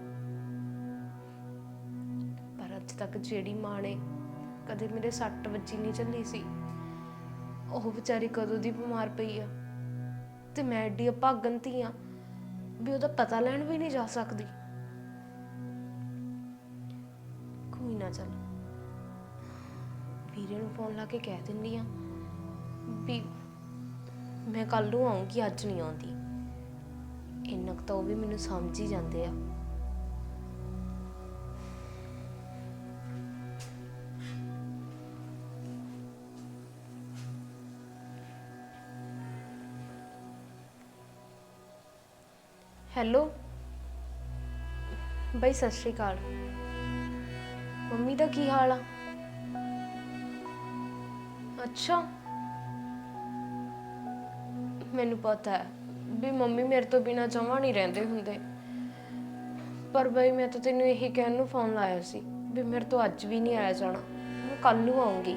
ਪਰ ਅੱਜ ਤੱਕ ਜਿਹੜੀ ਮਾਂ ਨੇ ਕਦੇ ਮੇਰੇ ਸੱਟ ਵੱਜੀ ਨਹੀਂ ਚੱਲੀ ਸੀ, ਉਹ ਵਿਚਾਰੀ ਕਦੋਂ ਦੀ ਬਿਮਾਰ ਪਈ ਆ? ਤੇ ਮੈਂ ਐਡੀ ਅਭਾਗਨ ਧੀ ਆ ਵੀ ਉਹਦਾ ਪਤਾ ਲੈਣ ਵੀ ਨਹੀਂ ਜਾ ਸਕਦੀ। ਕੋਈ ਨਾ ਚੱਲ। ਵੀਰੇ ਨੂੰ ਫੋਨ ਲਾ ਕੇ ਕਹਿ ਦਿੰਦੀ ਆ ਵੀ ਮੈਂ ਕੱਲ ਨੂੰ ਆਉਂਗੀ ਅੱਜ ਨਹੀਂ ਆਉਂਦੀ। ਇੰਨਾ ਕੁ ਤਾਂ ਉਹ ਵੀ ਮੈਨੂੰ ਸਮਝ ਹੀ ਜਾਂਦੇ ਆ। ਹੈਲੋ? ਬਈ, ਸਤਿ ਸ਼੍ਰੀ ਅਕਾਲ। ਮੰਮੀ ਦਾ ਕੀ ਹਾਲ ਆ? ਅੱਛਾ। ਮੈਨੂੰ ਪਤਾ ਹੈ ਵੀ ਮੰਮੀ ਮੇਰੇ ਤੋਂ ਬਿਨਾ ਜਮਾ ਨਹੀਂ ਰਹਿੰਦੇ ਹੁੰਦੇ। ਪਰ ਬਈ ਮੈਂ ਤਾਂ ਤੈਨੂੰ ਇਹੀ ਕਹਿਣ ਨੂੰ ਫੋਨ ਲਾਇਆ ਸੀ ਵੀ ਮੇਰੇ ਤੋਂ ਅੱਜ ਵੀ ਨਹੀਂ ਆਇਆ ਜਾਣਾ। ਮੈਂ ਕੱਲ ਨੂੰ ਆਉਂਗੀ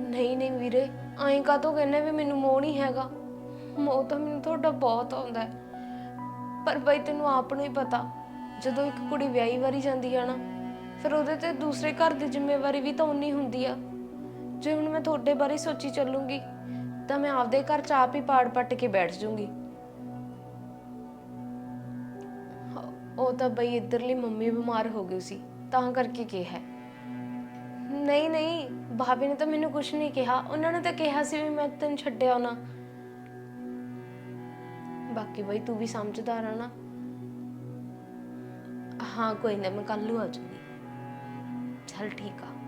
ਨਹੀਂ ਨਹੀਂ ਵੀਰੇ ਐਂ ਕਾਹਤੋਂ ਕਹਿੰਦੇ ਵੀ ਮੈਨੂੰ ਮੋਹ ਨਹੀਂ ਹੈਗਾ? ਮੋਹ ਤਾਂ ਮੈਨੂੰ ਤੁਹਾਡਾ ਬਹੁਤ ਆਉਂਦਾ ਹੈ। ਪਰ ਬਈ ਤੈਨੂੰ ਆਪ ਨੂੰ ਹੀ ਪਤਾ, ਜਦੋਂ ਇੱਕ ਕੁੜੀ ਵਿਆਹੀ ਵਾਰੀ ਜਾਂਦੀ ਆ ਨਾ, ਫਿਰ ਉਹਦੇ ਤੇ ਦੂਸਰੇ ਘਰ ਦੀ ਜ਼ਿੰਮੇਵਾਰੀ ਵੀ ਤਾਂ ਉਨੀ ਹੁੰਦੀ ਆ। ਜੇ ਹੁਣ ਮੈਂ ਤੁਹਾਡੇ ਬਾਰੇ ਸੋਚੀ ਚੱਲੂੰਗੀ, ਤਾਂ ਮੈਂ ਆਪਦੇ ਘਰ ਚ ਆਪ ਹੀ ਪਾੜ ਪੱਟ ਕੇ ਬੈਠ ਜਾਊਂਗੀ। ਉਹ ਤਾਂ ਬਈ ਇੱਧਰਲੀ ਮੰਮੀ ਬਿਮਾਰ ਹੋ ਗਈ ਸੀ, ਤਾਂ ਕਰਕੇ ਕਿਹਾ। ਨਹੀਂ ਨਹੀਂ, ਭਾਬੀ ਨੇ ਤਾਂ ਮੈਨੂੰ ਕੁਝ ਨਹੀਂ ਕਿਹਾ, ਉਹਨਾਂ ਨੇ ਤਾਂ ਕਿਹਾ ਸੀ ਵੀ ਮੈਂ ਤੈਨੂੰ ਛੱਡਿਆ ਨਾ। ਬਾਕੀ ਬਈ ਤੂੰ ਵੀ ਸਮਝਦਾਰ ਆ ਨਾ। ਹਾਂ, ਕੋਈ ਨਾ, ਮੈਂ ਕੱਲ ਨੂੰ ਆ ਜਾਊਂਗੀ। ਚਲ ਠੀਕ ਆ।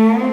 Thank you.